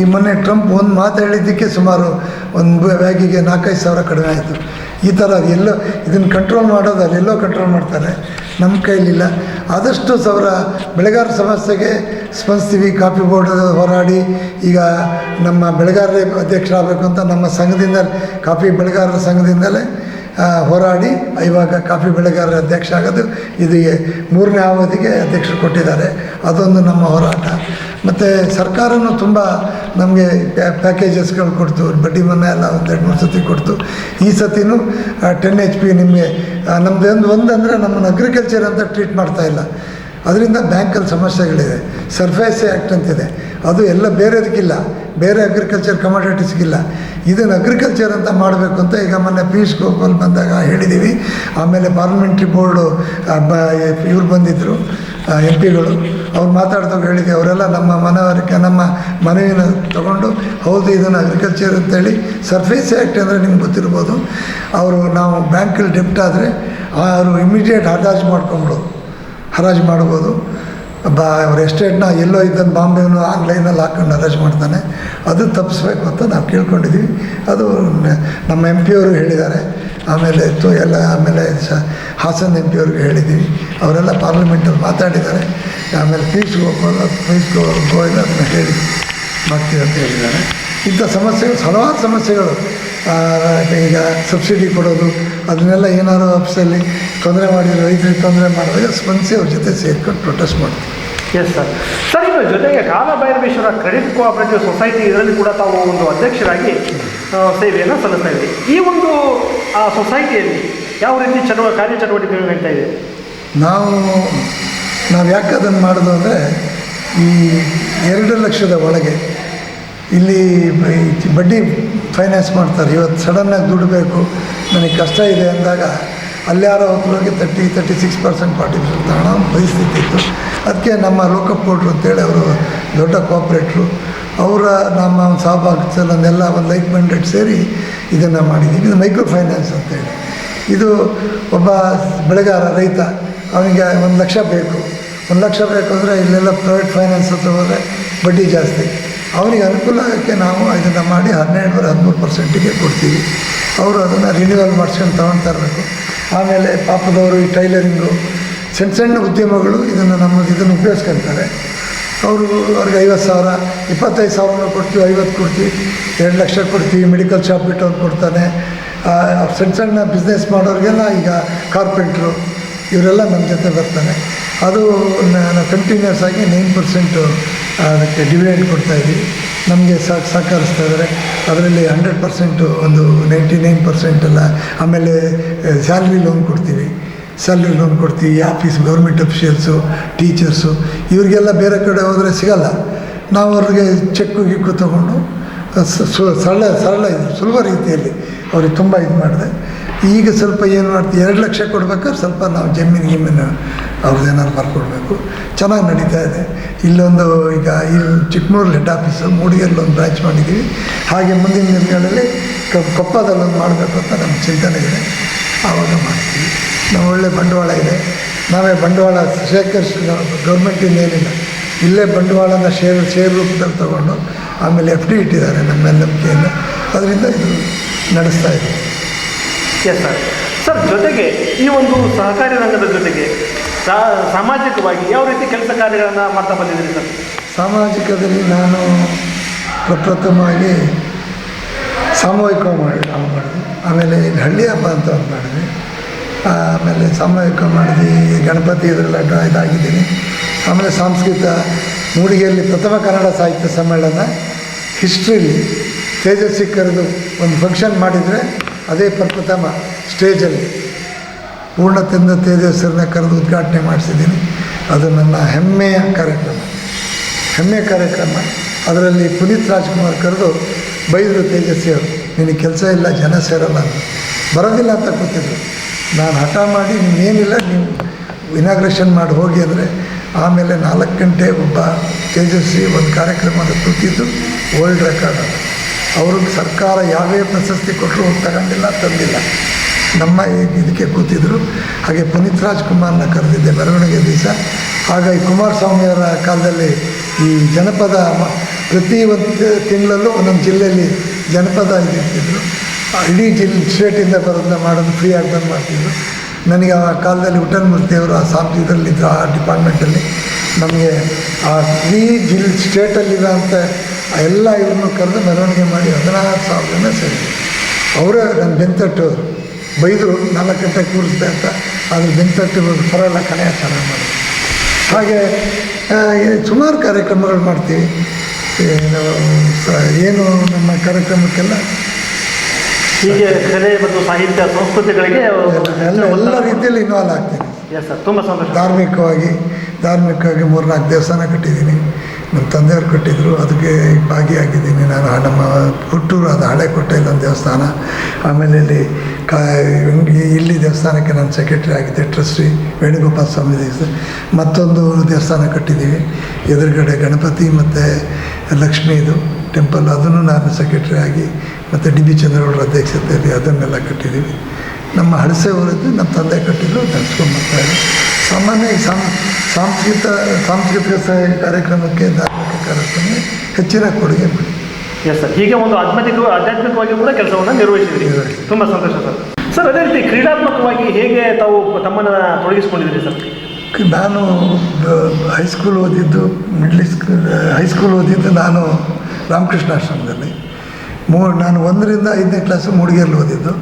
ಈ ಮೊನ್ನೆ ಟ್ರಂಪ್ ಒಂದು ಮಾತು ಹೇಳಿದ್ದಕ್ಕೆ ಸುಮಾರು ಒಂದು ಬ್ಯಾಗಿಗೆ ನಾಲ್ಕೈದು ಸಾವಿರ ಕಡಿಮೆ ಆಯಿತು. ಈ ಥರ ಎಲ್ಲೋ ಇದನ್ನು ಕಂಟ್ರೋಲ್ ಮಾಡೋದು ಅಲ್ಲೆಲ್ಲೋ ಕಂಟ್ರೋಲ್ ಮಾಡ್ತಾರೆ. ನಮ್ಮ ಕೈಲಿಲ್ಲ. ಆದಷ್ಟು ಸಾವಿರ ಬೆಳೆಗಾರ ಸಮಸ್ಯೆಗೆ ಸ್ಪಂದಿಸ್ತೀವಿ, ಕಾಫಿ ಬೋರ್ಡ್ ಹೋರಾಡಿ, ಈಗ ನಮ್ಮ ಬೆಳೆಗಾರರೇ ಅಧ್ಯಕ್ಷರಾಗಬೇಕು ಅಂತ ನಮ್ಮ ಸಂಘದಿಂದ, ಕಾಫಿ ಬೆಳೆಗಾರರ ಸಂಘದಿಂದಲೇ ಹೋರಾಡಿ ಇವಾಗ ಕಾಫಿ ಬೆಳೆಗಾರರ ಅಧ್ಯಕ್ಷ ಆಗೋದು. ಇದು ಮೂರನೇ ಅವಧಿಗೆ ಅಧ್ಯಕ್ಷರು ಕೊಟ್ಟಿದ್ದಾರೆ. ಅದೊಂದು ನಮ್ಮ ಹೋರಾಟ. ಮತ್ತು ಸರ್ಕಾರನೂ ತುಂಬ ನಮಗೆ ಪ್ಯಾಕೇಜಸ್ಗಳು ಕೊಡ್ತು, ಬಡ್ಡಿ ಮನೆ ಎಲ್ಲ ಒಂದು ಎರಡು ಮೂರು ಸತಿ ಕೊಡ್ತು. ಈ ಸತಿನೂ ಟೆನ್ ಎಚ್ ಪಿ ನಿಮಗೆ ನಮ್ಮದು ಒಂದು ಅಂದರೆ ನಮ್ಮನ್ನು ಅಗ್ರಿಕಲ್ಚರ್ ಅಂತ ಟ್ರೀಟ್ ಮಾಡ್ತಾ ಇಲ್ಲ. ಅದರಿಂದ ಬ್ಯಾಂಕಲ್ಲಿ ಸಮಸ್ಯೆಗಳಿದೆ. ಸರ್ಫೇಸ್ ಆ್ಯಕ್ಟ್ ಅಂತಿದೆ. ಅದು ಎಲ್ಲ ಬೇರೆದಕ್ಕಿಲ್ಲ. ಬೇರೆ ಅಗ್ರಿಕಲ್ಚರ್ ಕಮಾಡಿಟೀಸ್ಗಿಲ್ಲ ಇದನ್ನು ಅಗ್ರಿಕಲ್ಚರ್ ಅಂತ ಮಾಡಬೇಕು ಅಂತ ಈಗ ಮೊನ್ನೆ ಪೀಯೂಷ್ ಗೋಪಾಲ್ ಬಂದಾಗ ಹೇಳಿದ್ದೀವಿ ಆಮೇಲೆ ಪಾರ್ಲಿಮೆಂಟ್ರಿ ಬೋರ್ಡು ಇವ್ರು ಬಂದಿದ್ದರು ಎಂ ಪಿಗಳು. ಅವ್ರು ಮಾತಾಡ್ದಾಗ ಹೇಳಿದ್ವಿ, ಅವರೆಲ್ಲ ನಮ್ಮ ಮನವರಿಕೆ, ನಮ್ಮ ಮನವಿನ ತಗೊಂಡು, ಹೌದು, ಇದನ್ನು ಅಗ್ರಿಕಲ್ಚರ್ ಅಂತೇಳಿ ಸರ್ಫೇಸ್ ಆ್ಯಕ್ಟ್ ಅಂದರೆ ನಿಮ್ಗೆ ಗೊತ್ತಿರ್ಬೋದು. ಅವರು ನಾವು ಬ್ಯಾಂಕಲ್ಲಿ ಡೆಪ್ಟ್ ಆದರೆ ಅವರು ಇಮಿಡಿಯೇಟ್ ಅಟ್ಯಾಚ್ ಮಾಡ್ಕೊಂಬಿಡೋದು. ಹರಾಜು ಮಾಡ್ಬೋದು. ಬಾ, ಅವ್ರ ಎಸ್ಟೇಟ್ನ ಎಲ್ಲೋ ಇದ್ದನ್ನು ಬಾಂಬೆನೂ ಆನ್ಲೈನಲ್ಲಿ ಹಾಕ್ಕೊಂಡು ಹರಾಜು ಮಾಡ್ತಾನೆ. ಅದು ತಪ್ಪಿಸ್ಬೇಕು ಅಂತ ನಾವು ಕೇಳ್ಕೊಂಡಿದ್ದೀವಿ. ಅದು ನಮ್ಮ ಎಂ ಪಿಯವರು ಹೇಳಿದ್ದಾರೆ. ಆಮೇಲೆ ತು ಎಲ್ಲ, ಆಮೇಲೆ ಸ ಹಾಸನ್ ಎಂ ಪಿಯವ್ರಿಗೆ ಹೇಳಿದ್ದೀವಿ. ಅವರೆಲ್ಲ ಪಾರ್ಲಿಮೆಂಟಲ್ಲಿ ಮಾತಾಡಿದ್ದಾರೆ. ಆಮೇಲೆ ಪೀಸ್ ಗೋಪಾಲ್ ಪೀಸ್ ಗೋ ಗೋಯಲ್ ಅದನ್ನು ಹೇಳಿ ಮಾಡ್ತೀವಿ ಅಂತ ಹೇಳಿದ್ದಾರೆ. ಇಂಥ ಸಮಸ್ಯೆಗಳು, ಹಲವಾರು ಸಮಸ್ಯೆಗಳು. ಈಗ ಸಬ್ಸಿಡಿ ಕೊಡೋದು ಅದನ್ನೆಲ್ಲ ಏನಾದ್ರು ಆಫೀಸಲ್ಲಿ ತೊಂದರೆ ಮಾಡಿ ರೈತರಿಗೆ ತೊಂದರೆ ಮಾಡಿದಾಗ ಸ್ಪಂದಿಸಿ ಅವ್ರ ಜೊತೆ ಸೇರ್ಕೊಂಡು ಪ್ರೊಟೆಸ್ಟ್ ಮಾಡ್ತೀವಿ. ಎಸ್ ಸರ್ ಸರ್ ಇನ್ನು ಜೊತೆಗೆ ಕಾಲಭೈರವೇಶ್ವರ ಕ್ರೆಡಿಟ್ ಕೋಆಪರೇಟಿವ್ ಸೊಸೈಟಿ ಇದರಲ್ಲಿ ಕೂಡ ತಾವು ಒಂದು ಅಧ್ಯಕ್ಷರಾಗಿ ಸೇವೆಯನ್ನು ಸಲ್ಲಿಸ್ತಾ ಇದ್ದೀವಿ ಈ ಒಂದು ಆ ಸೊಸೈಟಿಯಲ್ಲಿ ಯಾವ ರೀತಿ ಚಟುವ ಕಾರ್ಯಚಟುವಟಿಕೆಗಳು ನಡೀತಾ ಇದೆ? ನಾವು ನಾವು ಯಾಕೆ ಅದನ್ನು ಮಾಡೋದು ಅಂದರೆ ಈ ಎರಡು ಲಕ್ಷದ ಒಳಗೆ ಇಲ್ಲಿ ಬಡ್ಡಿ ಫೈನಾನ್ಸ್ ಮಾಡ್ತಾರೆ. ಇವತ್ತು ಸಡನ್ನಾಗಿ ದುಡ್ಡು ಬೇಕು. ನನಗೆ ಕಷ್ಟ ಇದೆ ಅಂದಾಗ ಅಲ್ಲಾರೋ ಹೋಗಿ thirty thirty six percent forty percent ಹಣ ಪರಿಸ್ಥಿತಿ ಇತ್ತು. ಅದಕ್ಕೆ ನಮ್ಮ ಲೋಕಪ್ ಕೊಟ್ರು ಅಂತೇಳಿ ಅವರು ದೊಡ್ಡ ಕೋಆಪ್ರೇಟ್ರು ಅವರ ನಮ್ಮ ಸಹಭಾಗಿಸಲನ್ನೆಲ್ಲ ಒಂದು ಲೈಕ್ ಮೈಂಡೆಡ್ ಸೇರಿ ಇದನ್ನು ಮಾಡಿದ್ದೀವಿ ಇದು ಮೈಕ್ರೋ ಫೈನಾನ್ಸ್ ಅಂತೇಳಿ ಇದು ಒಬ್ಬ ಬೆಳೆಗಾರ, ರೈತ. ಅವನಿಗೆ ಒಂದು ಲಕ್ಷ ಬೇಕು. ಒಂದು ಲಕ್ಷ ಬೇಕು ಅಂದರೆ ಇಲ್ಲೆಲ್ಲ ಪ್ರೈವೇಟ್ ಫೈನಾನ್ಸ್ ಹತ್ರ ಹೋದರೆ ಬಡ್ಡಿ ಜಾಸ್ತಿ. ಅವನಿಗೆ ಅನುಕೂಲ ಆಗೋಕ್ಕೆ ನಾವು ಇದನ್ನು ಮಾಡಿ ಹನ್ನೆರಡುವರೆ ಹದಿಮೂರು ಪರ್ಸೆಂಟಿಗೆ ಕೊಡ್ತೀವಿ. ಅವರು ಅದನ್ನು ರಿನ್ಯೂವಲ್ ಮಾಡಿಸ್ಕೊಂಡು ತೊಗೊಳ್ತಾ ಇರಬೇಕು ಆಮೇಲೆ ಪಾಪದವರು ಈ ಟೈಲರಿಂಗು ಸಣ್ಣ ಸಣ್ಣ ಉದ್ಯಮಗಳು ಇದನ್ನು ನಮ್ಮ ಇದನ್ನು ಉಪಯೋಗಿಸ್ಕೊಳ್ತಾರೆ ಅವರು ಅವ್ರಿಗೆ ಐವತ್ತು ಸಾವಿರ, ಇಪ್ಪತ್ತೈದು ಸಾವಿರನೂ ಕೊಡ್ತೀವಿ, ಐವತ್ತು ಕೊಡ್ತೀವಿ. ಎರಡು ಲಕ್ಷ ಕೊಡ್ತೀವಿ, ಮೆಡಿಕಲ್ ಶಾಪ್ ಇಟ್ಟವ್ರು ಕೊಡ್ತಾನೆ ಸಣ್ಣ ಸಣ್ಣ ಬಿಸ್ನೆಸ್ ಮಾಡೋರಿಗೆಲ್ಲ ಈಗ ಕಾರ್ಪೆಂಟ್ರು ಇವರೆಲ್ಲ ನಮ್ಮ ಜೊತೆ ಬರ್ತಾನೆ ಅದು ನಾನು ಕಂಟಿನ್ಯೂಸ್ ಆಗಿ ನೈನ್ ಪರ್ಸೆಂಟು ಅದಕ್ಕೆ ಡಿವಿಡೆಂಡ್ ಕೊಡ್ತಾಯಿದ್ದೀವಿ ನಮಗೆ ಸಾಕು ಸಹಕರಿಸ್ತಾ ಇದ್ದಾರೆ. ಅದರಲ್ಲಿ ಹಂಡ್ರೆಡ್ ಪರ್ಸೆಂಟು ಒಂದು ನೈಂಟಿ ನೈನ್ ಪರ್ಸೆಂಟ್ ಆಮೇಲೆ ಸ್ಯಾಲ್ರಿ ಲೋನ್ ಕೊಡ್ತೀವಿ. ಸ್ಯಾಲ್ರಿ ಲೋನ್ ಕೊಡ್ತೀವಿ ಆಫೀಸ್ ಗೌರ್ಮೆಂಟ್ ಅಫಿಷಿಯಲ್ಸು ಟೀಚರ್ಸು ಇವರಿಗೆಲ್ಲ ಬೇರೆ ಕಡೆ ಹೋದರೆ ಸಿಗಲ್ಲ. ನಾವು ಅವ್ರಿಗೆ ಚೆಕ್ಕು ಗಿಕ್ಕು ತೊಗೊಂಡು ಸರಳ ಸರಳ ಇದು, ಸುಲಭ ರೀತಿಯಲ್ಲಿ ಅವ್ರಿಗೆ ತುಂಬ ಇದು ಮಾಡಿದೆ. ಈಗ ಸ್ವಲ್ಪ ಏನು ಮಾಡ್ತೀವಿ ಎರಡು ಲಕ್ಷ ಕೊಡ್ಬೇಕಾದ್ರೆ ಸ್ವಲ್ಪ ನಾವು ಜಮೀನು ಗಿಮೀನು ಅವ್ರದ್ದು ಏನಾದ್ರು ಬರ್ಕೊಡ್ಬೇಕು. ಚೆನ್ನಾಗಿ ನಡೀತಾ ಇದೆ. ಇಲ್ಲೊಂದು ಈಗ ಇಲ್ಲಿ ಚಿಕ್ಕಮೂರಲ್ಲಿ ಹೆಡ್ ಆಫೀಸು ಮೂಡಿಗೆರಲ್ಲಿ ಒಂದು ಬ್ರಾಂಚ್ ಮಾಡಿದ್ದೀವಿ. ಹಾಗೆ ಮುಂದಿನ ದಿನಗಳಲ್ಲಿ ಕೊಪ್ಪದಲ್ಲಿ ಒಂದು ಮಾಡಬೇಕು ಅಂತ ನಮ್ಮ ಚಿಂತನೆ ಇದೆ. ಆವಾಗ ಮಾಡ್ತೀವಿ. ನಾವು ಒಳ್ಳೆ ಬಂಡವಾಳ ಇದೆ. ನಾವೇ ಬಂಡವಾಳ ಶೇಖರಿಸಿ ಗೌರ್ಮೆಂಟಿಂದ ಏನಿಲ್ಲ. ಇಲ್ಲೇ ಬಂಡವಾಳನ ಶೇರ್ ಶೇರ್ ರೂಪದಲ್ಲಿ ತಗೊಂಡು ಆಮೇಲೆ ಎಫ್ ಡಿ ಇಟ್ಟಿದ್ದಾರೆ ನಮ್ಮ ನಂಬಿಕೆಯನ್ನು ಅದರಿಂದ ಇದು ನಡೆಸ್ತಾ ಇದ್ದೀವಿ ಎಸ್ ಸರ್ ಸರ್ ಜೊತೆಗೆ ಈ ಒಂದು ಸಹಕಾರಿ ರಂಗದ ಜೊತೆಗೆ ಸಾಮಾಜಿಕವಾಗಿ ಯಾವ ರೀತಿ ಕೆಲಸ ಕಾರ್ಯಗಳನ್ನು ಮಾಡ್ತಾ ಬಂದಿದ್ದೀರಿ ಸರ್? ಸಾಮಾಜಿಕದಲ್ಲಿ ನಾನು ಪ್ರಪ್ರಥಮವಾಗಿ ಸಾಮೂಹಿಕ ಮಾಡಿ ನಾವು ಮಾಡಿದ್ವಿ. ಆಮೇಲೆ ಈಗ ಹಳ್ಳಿ ಹಬ್ಬ ಅಂತ ಒಂದು ಮಾಡಿದ್ವಿ. ಆಮೇಲೆ ಸಾಮೂಹಿಕ ಮಾಡಿದ್ವಿ ಗಣಪತಿ ಇದರಲ್ಲ ಇದಾಗಿದ್ದೀನಿ. ಆಮೇಲೆ ಸಾಂಸ್ಕೃತ ಮೂಡಿಗೆಯಲ್ಲಿ ಪ್ರಥಮ ಕನ್ನಡ ಸಾಹಿತ್ಯ ಸಮ್ಮೇಳನ ಹಿಸ್ಟ್ರಿಲಿ ತೇಜಸ್ವಿ ಕರೆದು ಒಂದು ಫಂಕ್ಷನ್ ಮಾಡಿದರೆ ಅದೇ ಪ್ರಪ್ರಥಮ ಸ್ಟೇಜಲ್ಲಿ ಪೂರ್ಣಚಂದ್ರ ತೇಜಸ್ಸರನ್ನ ಕರೆದು ಉದ್ಘಾಟನೆ ಮಾಡಿಸಿದ್ದೀನಿ. ಅದು ನನ್ನ ಹೆಮ್ಮೆಯ ಕಾರ್ಯಕ್ರಮ. ಹೆಮ್ಮೆಯ ಕಾರ್ಯಕ್ರಮ. ಅದರಲ್ಲಿ ಪುನೀತ್ ರಾಜ್ಕುಮಾರ್ ಕರೆದು, ಬೈದರು ತೇಜಸ್ವಿಯವರು ನಿನಗೆ ಕೆಲಸ ಇಲ್ಲ, ಜನ ಸೇರಲ್ಲ ಬರೋದಿಲ್ಲ ಅಂತ ಗೊತ್ತಿದ್ರು ನಾನು ಹಠ ಮಾಡಿ ನೀವೇನಿಲ್ಲ ನೀವು ಇನಾಗ್ರೇಷನ್ ಮಾಡಿ ಹೋಗಿ ಅಂದರೆ ಆಮೇಲೆ ನಾಲ್ಕು ಗಂಟೆ ಒಬ್ಬ ತೇಜಸ್ವಿ ಒಂದು ಕಾರ್ಯಕ್ರಮದ ಕೂತಿದ್ದು ವರ್ಲ್ಡ್ ರೆಕಾರ್ಡ್ ಅದು. ಅವ್ರಿಗೆ ಸರ್ಕಾರ ಯಾವೇ ಪ್ರಶಸ್ತಿ ಕೊಟ್ಟರು ತಗೊಂಡಿಲ್ಲ, ತಂದಿಲ್ಲ. ನಮ್ಮ ಇದಕ್ಕೆ ಕೂತಿದ್ರು, ಹಾಗೆ ಪುನೀತ್ ರಾಜ್ಕುಮಾರ್ನ ಕರೆದಿದ್ದೆ ಮೆರವಣಿಗೆ ದಿವಸ. ಆಗ ಈ ಕುಮಾರಸ್ವಾಮಿಯವರ ಕಾಲದಲ್ಲಿ ಈ ಜನಪದ ಪ್ರತಿ ಒಂದು ತಿಂಗಳಲ್ಲೂ ಒಂದೊಂದು ಜಿಲ್ಲೆಯಲ್ಲಿ ಜನಪದ ಇದಿರ್ತಿದ್ರು ಇಡೀ ಜಿಲ್ಲೆ ಸ್ಟೇಟಿಂದ ಬರೋದನ್ನ ಮಾಡೋದು ಫ್ರೀ ಆಗಿ ಬಂದು ಮಾಡ್ತಿದ್ರು. ನನಗೆ ಆ ಕಾಲದಲ್ಲಿ ಉಟನ್ ಮೂರ್ತಿಯವರು ಆ ಇದರಲ್ಲಿದ್ದರು ಆ ಡಿಪಾರ್ಟ್ಮೆಂಟಲ್ಲಿ ನಮಗೆ ಆ ಇಡೀ ಸ್ಟೇಟಲ್ಲಿರೋ ಸ್ಟೇಟಲ್ಲಿರೋಂಥ ಎಲ್ಲ ಇವ್ರನ್ನೂ ಕರೆದು ಮೆರವಣಿಗೆ ಮಾಡಿ ಹದಿನಾರು ಸಾವಿರ ಜನ ಸೇರಿದ್ರು ಅವರೇ ನನ್ನ ಬೆಂತಟ್ಟು ಬೈದರು ನಾಲ್ಕು ಗಂಟೆ ಕೂರಿಸ್ದೆ ಅಂತ ಆದರೆ ಬೆಂತಟ್ಟು ಪರವಾಗಿಲ್ಲ ಕಲೆ ಚೆನ್ನಾಗಿ ಮಾಡಿ ಹಾಗೆ ಸುಮಾರು ಕಾರ್ಯಕ್ರಮಗಳು ಮಾಡ್ತೀವಿ. ಏನು ನಮ್ಮ ಕಾರ್ಯಕ್ರಮಕ್ಕೆಲ್ಲ? ಹೀಗೆ ಕಲೆ ಮತ್ತು ಸಾಹಿತ್ಯ ಸಂಸ್ಕೃತಿಗಳಿಗೆ ಎಲ್ಲ ಎಲ್ಲ ರೀತಿಯಲ್ಲಿ ಇನ್ವಾಲ್ವ್ ಆಗ್ತೀನಿ ತುಂಬ ಸಂತೋಷ. ಧಾರ್ಮಿಕವಾಗಿ ಧಾರ್ಮಿಕವಾಗಿ ಮೂರ್ನಾಲ್ಕು ದೇವಸ್ಥಾನ ಕಟ್ಟಿದ್ದೀನಿ. ನಮ್ಮ ತಂದೆಯವ್ರು ಕಟ್ಟಿದ್ರು ಅದಕ್ಕೆ ಭಾಗಿಯಾಗಿದ್ದೀನಿ ನಾನು. ನಮ್ಮ ಹುಟ್ಟೂರು ಅದು ಹಳೆಕೋಟೆಯಲ್ಲಿ ಇಲ್ಲೊಂದು ದೇವಸ್ಥಾನ, ಆಮೇಲೆ ಇಲ್ಲಿ ಕಾ ಇಲ್ಲಿ ದೇವಸ್ಥಾನಕ್ಕೆ ನಾನು ಸೆಕ್ರೆಟರಿ ಆಗಿದ್ದೆ ಟ್ರಸ್ಟಿ ವೇಣುಗೋಪಾಲ ಸ್ವಾಮಿ ದೇವಸ್ಥಾನ. ಮತ್ತೊಂದು ದೇವಸ್ಥಾನ ಕಟ್ಟಿದ್ದೀವಿ, ಎದುರುಗಡೆ ಗಣಪತಿ ಮತ್ತು ಲಕ್ಷ್ಮೀದು ಟೆಂಪಲ್ ಅದನ್ನು ನಾನು ಸೆಕ್ರೆಟರಿ ಆಗಿ ಮತ್ತು ಡಿ ಬಿ ಚಂದ್ರಗೌಡರ ಅಧ್ಯಕ್ಷತೆಯಲ್ಲಿ ಅದನ್ನೆಲ್ಲ ಕಟ್ಟಿದ್ದೀವಿ. ನಮ್ಮ ಹಳಸೆ ಊರಿದ್ದು ನಮ್ಮ ತಂದೆ ಕಟ್ಟಿದ್ರು ನಡೆಸ್ಕೊಂಡ್ಬರ್ತಾರೆ ಸಾಮಾನ್ಯ ಸಮ ಸಾಂಸ್ಕೃತ ಸಾಂಸ್ಕೃತಿಕ ಸಹಾಯ ಕಾರ್ಯಕ್ರಮಕ್ಕೆ ಧಾರ್ಮಿಕ ಕಾರ್ಯಕ್ರಮ ಹೆಚ್ಚಿನ ಕೊಡುಗೆ ಮಾಡಿ. ಎಸ್ ಸರ್ ಹೀಗೆ ಒಂದು ಆಧ್ಯಾತ್ಮಿಕ ಆಧ್ಯಾತ್ಮಿಕವಾಗಿ ಕೂಡ ಕೆಲಸವನ್ನು ನಿರ್ವಹಿಸಿದ್ರಿ. ತುಂಬಾ ಸಂತೋಷ ಸರ್ ಸರ್ ಅದೇ ರೀತಿ ಕ್ರೀಡಾತ್ಮಕವಾಗಿ ಹೇಗೆ ತಾವು ತಮ್ಮನ್ನು ತೊಡಗಿಸಿಕೊಂಡಿದ್ರಿ ಸರ್ ನಾನು ಹೈಸ್ಕೂಲ್ ಓದಿದ್ದು ಮಿಡ್ಲ್ ಸ್ಕೂಲ್ ಹೈಸ್ಕೂಲ್ ಓದಿದ್ದು ನಾನು ರಾಮಕೃಷ್ಣ ಆಶ್ರಮದಲ್ಲಿ. ಮೂ ನಾನು ಒಂದರಿಂದ ಐದನೇ ಕ್ಲಾಸು ಮೂಡಿಗೆರಲ್ಲಿ ಓದಿದ್ದು.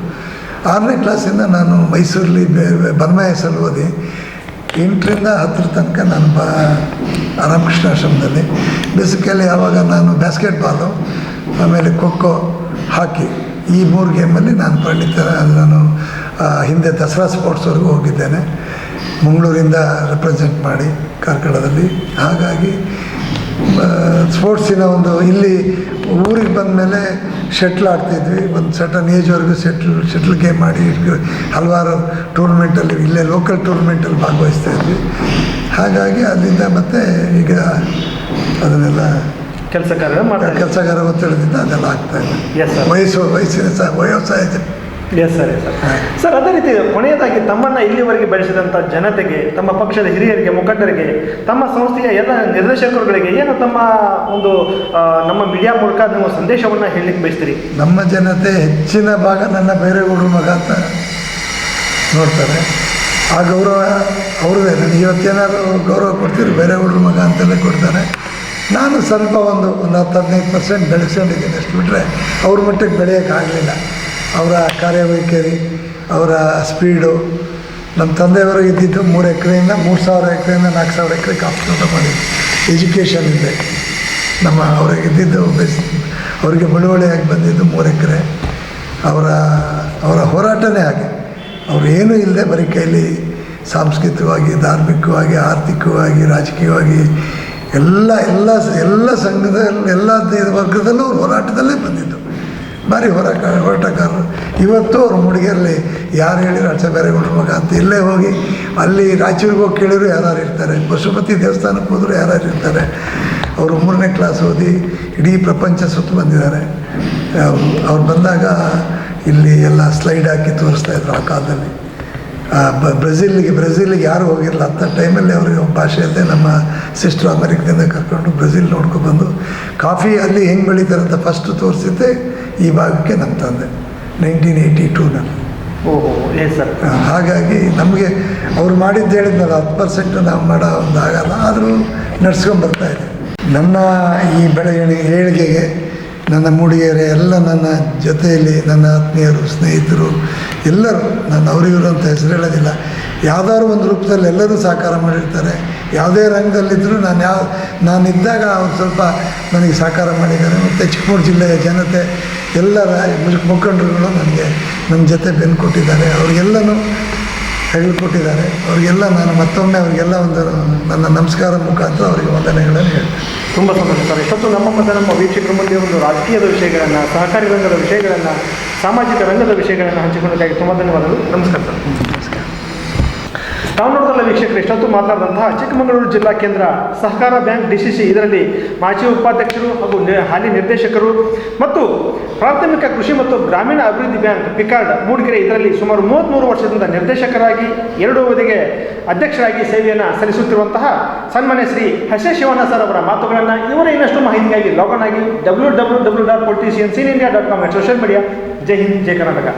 ಆರನೇ ಕ್ಲಾಸಿಂದ ನಾನು ಮೈಸೂರಲ್ಲಿ ಬನ್ಮಾಯಸಲ್ಲಿ ಓದಿ. ಎಂಟರಿಂದ ಹತ್ತರ ತನಕ ನಾನು ಬಾ ರಾಮಕೃಷ್ಣಾಶ್ರಮದಲ್ಲಿ ಬೇಸಿಕಲಿ ಯಾವಾಗ ನಾನು ಬ್ಯಾಸ್ಕೆಟ್ಬಾಲು ಆಮೇಲೆ ಖೋಖೋ ಹಾಕಿ ಈ ಮೂರು ಗೇಮಲ್ಲಿ ನಾನು ಪಂಡಿತರ ನಾನು ಹಿಂದೆ ದಸರಾ ಸ್ಪೋರ್ಟ್ಸ್ವರೆಗೂ ಹೋಗಿದ್ದೇನೆ. ಮಂಗಳೂರಿಂದ ರೆಪ್ರೆಸೆಂಟ್ ಮಾಡಿ ಕಾರ್ಕಳದಲ್ಲಿ. ಹಾಗಾಗಿ ಸ್ಪೋರ್ಟ್ಸಿನ ಒಂದು ಇಲ್ಲಿ ಊರಿಗೆ ಬಂದ ಮೇಲೆ ಶೆಟ್ಲ್ ಆಡ್ತಿದ್ವಿ. ಒಂದು ಸಟನ್ ಏಜ್ವರೆಗೂ ಶೆಟ್ಲ್ ಶೆಟ್ಲ್ ಗೇಮ್ ಮಾಡಿ ಹಲವಾರು ಟೂರ್ನಮೆಂಟಲ್ಲಿ ಇಲ್ಲೇ ಲೋಕಲ್ ಟೂರ್ನಮೆಂಟಲ್ಲಿ ಭಾಗವಹಿಸ್ತಾ ಇದ್ವಿ. ಹಾಗಾಗಿ ಅಲ್ಲಿಂದ ಮತ್ತೆ ಈಗ ಅದನ್ನೆಲ್ಲ ಕೆಲಸ ಕೆಲಸಗಾರ ಒತ್ತಡದಿಂದ ಅದೆಲ್ಲ ಆಗ್ತಾ ಇದೆ. ವಯಸ್ಸು ವಯಸ್ಸಿನ ಸಹ ವಯೋಸಹ ಇದೆ ಎಸ್ ಸರ್ ಸರ್ ಸರ್ ಅದೇ ರೀತಿ ಕೊನೆಯದಾಗಿ ತಮ್ಮನ್ನ ಇಲ್ಲಿವರೆಗೆ ಬೆಳೆಸಿದಂಥ ಜನತೆಗೆ, ತಮ್ಮ ಪಕ್ಷದ ಹಿರಿಯರಿಗೆ, ಮುಖಂಡರಿಗೆ, ತಮ್ಮ ಸಂಸ್ಥೆಯ ಎಲ್ಲ ನಿರ್ದೇಶಕರುಗಳಿಗೆ ಏನು ತಮ್ಮ ಒಂದು ನಮ್ಮ ಮೀಡಿಯಾ ಮೂಲಕ ನೀವು ಸಂದೇಶವನ್ನು ಹೇಳಲಿಕ್ಕೆ ಬಯಸ್ತೀರಿ? ನಮ್ಮ ಜನತೆ ಹೆಚ್ಚಿನ ಭಾಗ ನನ್ನ ಬೇರೆಗೌಡರ ಮಗ ಅಂತ ನೋಡ್ತಾರೆ. ಆ ಗೌರವ ಅವ್ರದೇ. ನನಗೆ ಇವತ್ತೇನಾದ್ರು ಗೌರವ ಕೊಡ್ತೀರಿ? ಬೇರೆಗೌಡರ ಮಗ ಅಂತೆಲ್ಲ ಕೊಡ್ತಾರೆ. ನಾನು ಸ್ವಲ್ಪ ಒಂದು ಒಂದು ಹತ್ತು ಹದಿನೈದು ಪರ್ಸೆಂಟ್ ಬೆಳೆಸ್ಕೊಂಡಿದ್ದೀನಿ ಅಷ್ಟು ಬಿಟ್ಟರೆ ಅವ್ರ ಮಟ್ಟಕ್ಕೆ ಬೆಳೆಯೋಕ್ಕಾಗಲಿಲ್ಲ. ಅವರ ಕಾರ್ಯವೈಖರಿ, ಅವರ ಸ್ಪೀಡು, ನಮ್ಮ ತಂದೆಯವರು ಇದ್ದಿದ್ದು ಮೂರು ಎಕರೆಯಿಂದ, ಮೂರು ಸಾವಿರ ಎಕರೆಯಿಂದ ನಾಲ್ಕು ಸಾವಿರ ಎಕರೆ ಕಾಫಿ ತೋಟ ಮಾಡಿದ್ದು ಎಜುಕೇಷನ್ ಇದೆ. ನಮ್ಮ ಅವ್ರಿಗೆ ಇದ್ದಿದ್ದು ಬೆಸ್ ಅವರಿಗೆ ಬಳುವಳಿಯಾಗಿ ಬಂದಿದ್ದು ಮೂರು ಎಕರೆ. ಅವರ ಅವರ ಹೋರಾಟನೇ ಹಾಗೆ. ಅವರು ಏನೂ ಇಲ್ಲದೆ ಬರೀ ಕೈಲಿ ಸಾಂಸ್ಕೃತಿಕವಾಗಿ, ಧಾರ್ಮಿಕವಾಗಿ, ಆರ್ಥಿಕವಾಗಿ, ರಾಜಕೀಯವಾಗಿ ಎಲ್ಲ ಎಲ್ಲ ಎಲ್ಲ ಸಂಘದಲ್ಲಿ ಎಲ್ಲ ವರ್ಗದಲ್ಲೂ ಹೋರಾಟದಲ್ಲೇ ಬಂದಿದ್ದು. ಭಾರಿ ಹೋರಾಟ, ಹೋರಾಟಗಾರರು. ಇವತ್ತು ಅವ್ರು ಮುಡಿಗೆಯಲ್ಲಿ ಯಾರು ಹೇಳಿದ್ರು ಅಚ್ಚ ಬೇರೆ ಮಗ ಅಂತ. ಇಲ್ಲೇ ಹೋಗಿ ಅಲ್ಲಿ ರಾಯಚೂರಿಗೆ ಹೋಗಿ ಕೇಳಿದ್ರು ಯಾರು ಇರ್ತಾರೆ. ಪಶುಪತಿ ದೇವಸ್ಥಾನಕ್ಕೆ ಹೋದ್ರು ಯಾರು ಇರ್ತಾರೆ. ಅವರು ಮೂರನೇ ಕ್ಲಾಸ್ ಓದಿ ಇಡೀ ಪ್ರಪಂಚ ಸುತ್ತು ಬಂದಿದ್ದಾರೆ. ಅವ್ರು ಬಂದಾಗ ಇಲ್ಲಿ ಎಲ್ಲ ಸ್ಲೈಡ್ ಹಾಕಿ ತೋರಿಸ್ತಾ ಇದ್ರು ಆ ಕಾಲದಲ್ಲಿ. ಬ್ರೆಜಿಲ್ಗೆ ಬ್ರೆಜಿಲ್ಗೆ ಯಾರು ಹೋಗಿರಲ್ಲ ಅಂಥ ಟೈಮಲ್ಲಿ ಅವರಿಗೆ ಭಾಷೆ ಇಲ್ಲದೆ ನಮ್ಮ ಸಿಸ್ಟರ್ ಅಮೆರಿಕದಿಂದ ಕರ್ಕೊಂಡು ಬ್ರೆಜಿಲ್ ನೋಡ್ಕೊಬಂದು ಕಾಫಿ ಅಲ್ಲಿ ಹೆಂಗೆ ಬೆಳೀತಾರೆ ಅಂತ ಫಸ್ಟ್ ತೋರಿಸಿದ್ದೆ ಈ ಭಾಗಕ್ಕೆ ನಮ್ಮ ತಂದೆ. ನೈನ್ಟೀನ್ ಏಯ್ಟಿ ಟೂನಲ್ಲಿ ಓಹೋ ಎಸ್ ಸರ್ ಹಾಗಾಗಿ ನಮಗೆ ಅವ್ರು ಮಾಡಿದ್ದು ಹೇಳಿದ್ನಲ್ಲ ಹತ್ತು ಪರ್ಸೆಂಟ್ ನಾವು ಮಾಡೋ ಒಂದು ಆಗಲ್ಲ. ಆದರೂ ನಡ್ಸ್ಕೊಂಡು ಇದೆ. ನನ್ನ ಈ ಬೆಳವಣಿಗೆ ಏಳಿಗೆಗೆ ನನ್ನ ಮೂಡಿಗೆರೆ ಎಲ್ಲ ನನ್ನ ಜೊತೆಯಲ್ಲಿ ನನ್ನ ಆತ್ಮೀಯರು, ಸ್ನೇಹಿತರು, ಎಲ್ಲರೂ ನಾನು ಅವರಿವರು ಅಂತ ಹೆಸರು ಹೇಳೋದಿಲ್ಲ. ಯಾವುದಾದ್ರು ಒಂದು ರೂಪದಲ್ಲಿ ಎಲ್ಲರೂ ಸಹಕಾರ ಮಾಡಿರ್ತಾರೆ. ಯಾವುದೇ ರಂಗದಲ್ಲಿದ್ದರೂ ನಾನು ಯಾವ, ನಾನಿದ್ದಾಗ ಅವ್ರು ಸ್ವಲ್ಪ ನನಗೆ ಸಹಕಾರ ಮಾಡಿದ್ದಾರೆ. ಮತ್ತು ಚಿಕ್ಕಮಗಳೂರು ಜಿಲ್ಲೆಯ ಜನತೆ ಎಲ್ಲರ ಮುಖಂಡರುಗಳು ನನಗೆ, ನನ್ನ ಜೊತೆ ಬೆನ್ನು ಕೊಟ್ಟಿದ್ದಾರೆ. ಅವ್ರಿಗೆಲ್ಲನೂ ಹೇಳಿಕೊಟ್ಟಿದ್ದಾರೆ. ಅವರಿಗೆಲ್ಲ ನಾನು ಮತ್ತೊಮ್ಮೆ ಅವರಿಗೆಲ್ಲ ಒಂದು ನನ್ನ ನಮಸ್ಕಾರ ಮುಖಾಂತರ ಅವರಿಗೆ ವಂದನೆಗಳನ್ನು ಹೇಳ್ತೇನೆ. ತುಂಬ ಸಂತೋಷ ಸರ್. ಇಷ್ಟೊತ್ತು ನಮ್ಮ ಮತ್ತು ನಮ್ಮ ವೀಕ್ಷಕರ ಮುಂದೆ ಒಂದು ರಾಜಕೀಯದ ವಿಷಯಗಳನ್ನು ಸಹಕಾರಿ ರಂಗದ ವಿಷಯಗಳನ್ನು ಸಾಮಾಜಿಕ ರಂಗದ ವಿಷಯಗಳನ್ನು ಹಂಚಿಕೊಂಡಾಗಿ ತುಂಬ ಧನ್ಯವಾದಗಳು. ನಮಸ್ಕಾರ ಸರ್. ತಾವು ನೋಡಿದಲ್ಲ ವೀಕ್ಷಕರು, ಇಷ್ಟೊತ್ತು ಮಾತನಾಡಿದಂತಹ ಚಿಕ್ಕಮಗಳೂರು ಜಿಲ್ಲಾ ಕೇಂದ್ರ ಸಹಕಾರ ಬ್ಯಾಂಕ್ ಡಿಸಿಸಿ ಇದರಲ್ಲಿ ಮಾಜಿ ಉಪಾಧ್ಯಕ್ಷರು ಹಾಗೂ ಹಾಲಿ ನಿರ್ದೇಶಕರು ಮತ್ತು ಪ್ರಾಥಮಿಕ ಕೃಷಿ ಮತ್ತು ಗ್ರಾಮೀಣ ಅಭಿವೃದ್ಧಿ ಬ್ಯಾಂಕ್ ಪಿಕಾರ್ಡ್ ಮೂಡಿಗೆರೆ ಇದರಲ್ಲಿ ಸುಮಾರು ಮೂವತ್ತ್ಮೂರು ವರ್ಷದಿಂದ ನಿರ್ದೇಶಕರಾಗಿ, ಎರಡು ಅವಧಿಗೆ ಅಧ್ಯಕ್ಷರಾಗಿ ಸೇವೆಯನ್ನು ಸಲ್ಲಿಸುತ್ತಿರುವಂತಹ ಸನ್ಮಾನ್ಯ ಶ್ರೀ ಹರ್ಷ ಶಿವಣ್ಣ ಸರ್ ಅವರ ಮಾತುಗಳನ್ನು ಇವರ ಇನ್ನಷ್ಟು ಮಾಹಿತಿಗಾಗಿ ಲಾಗನ್ ಆಗಿ W W W dot politicians in India dot com social media Jai Hind, Jai Karnataka.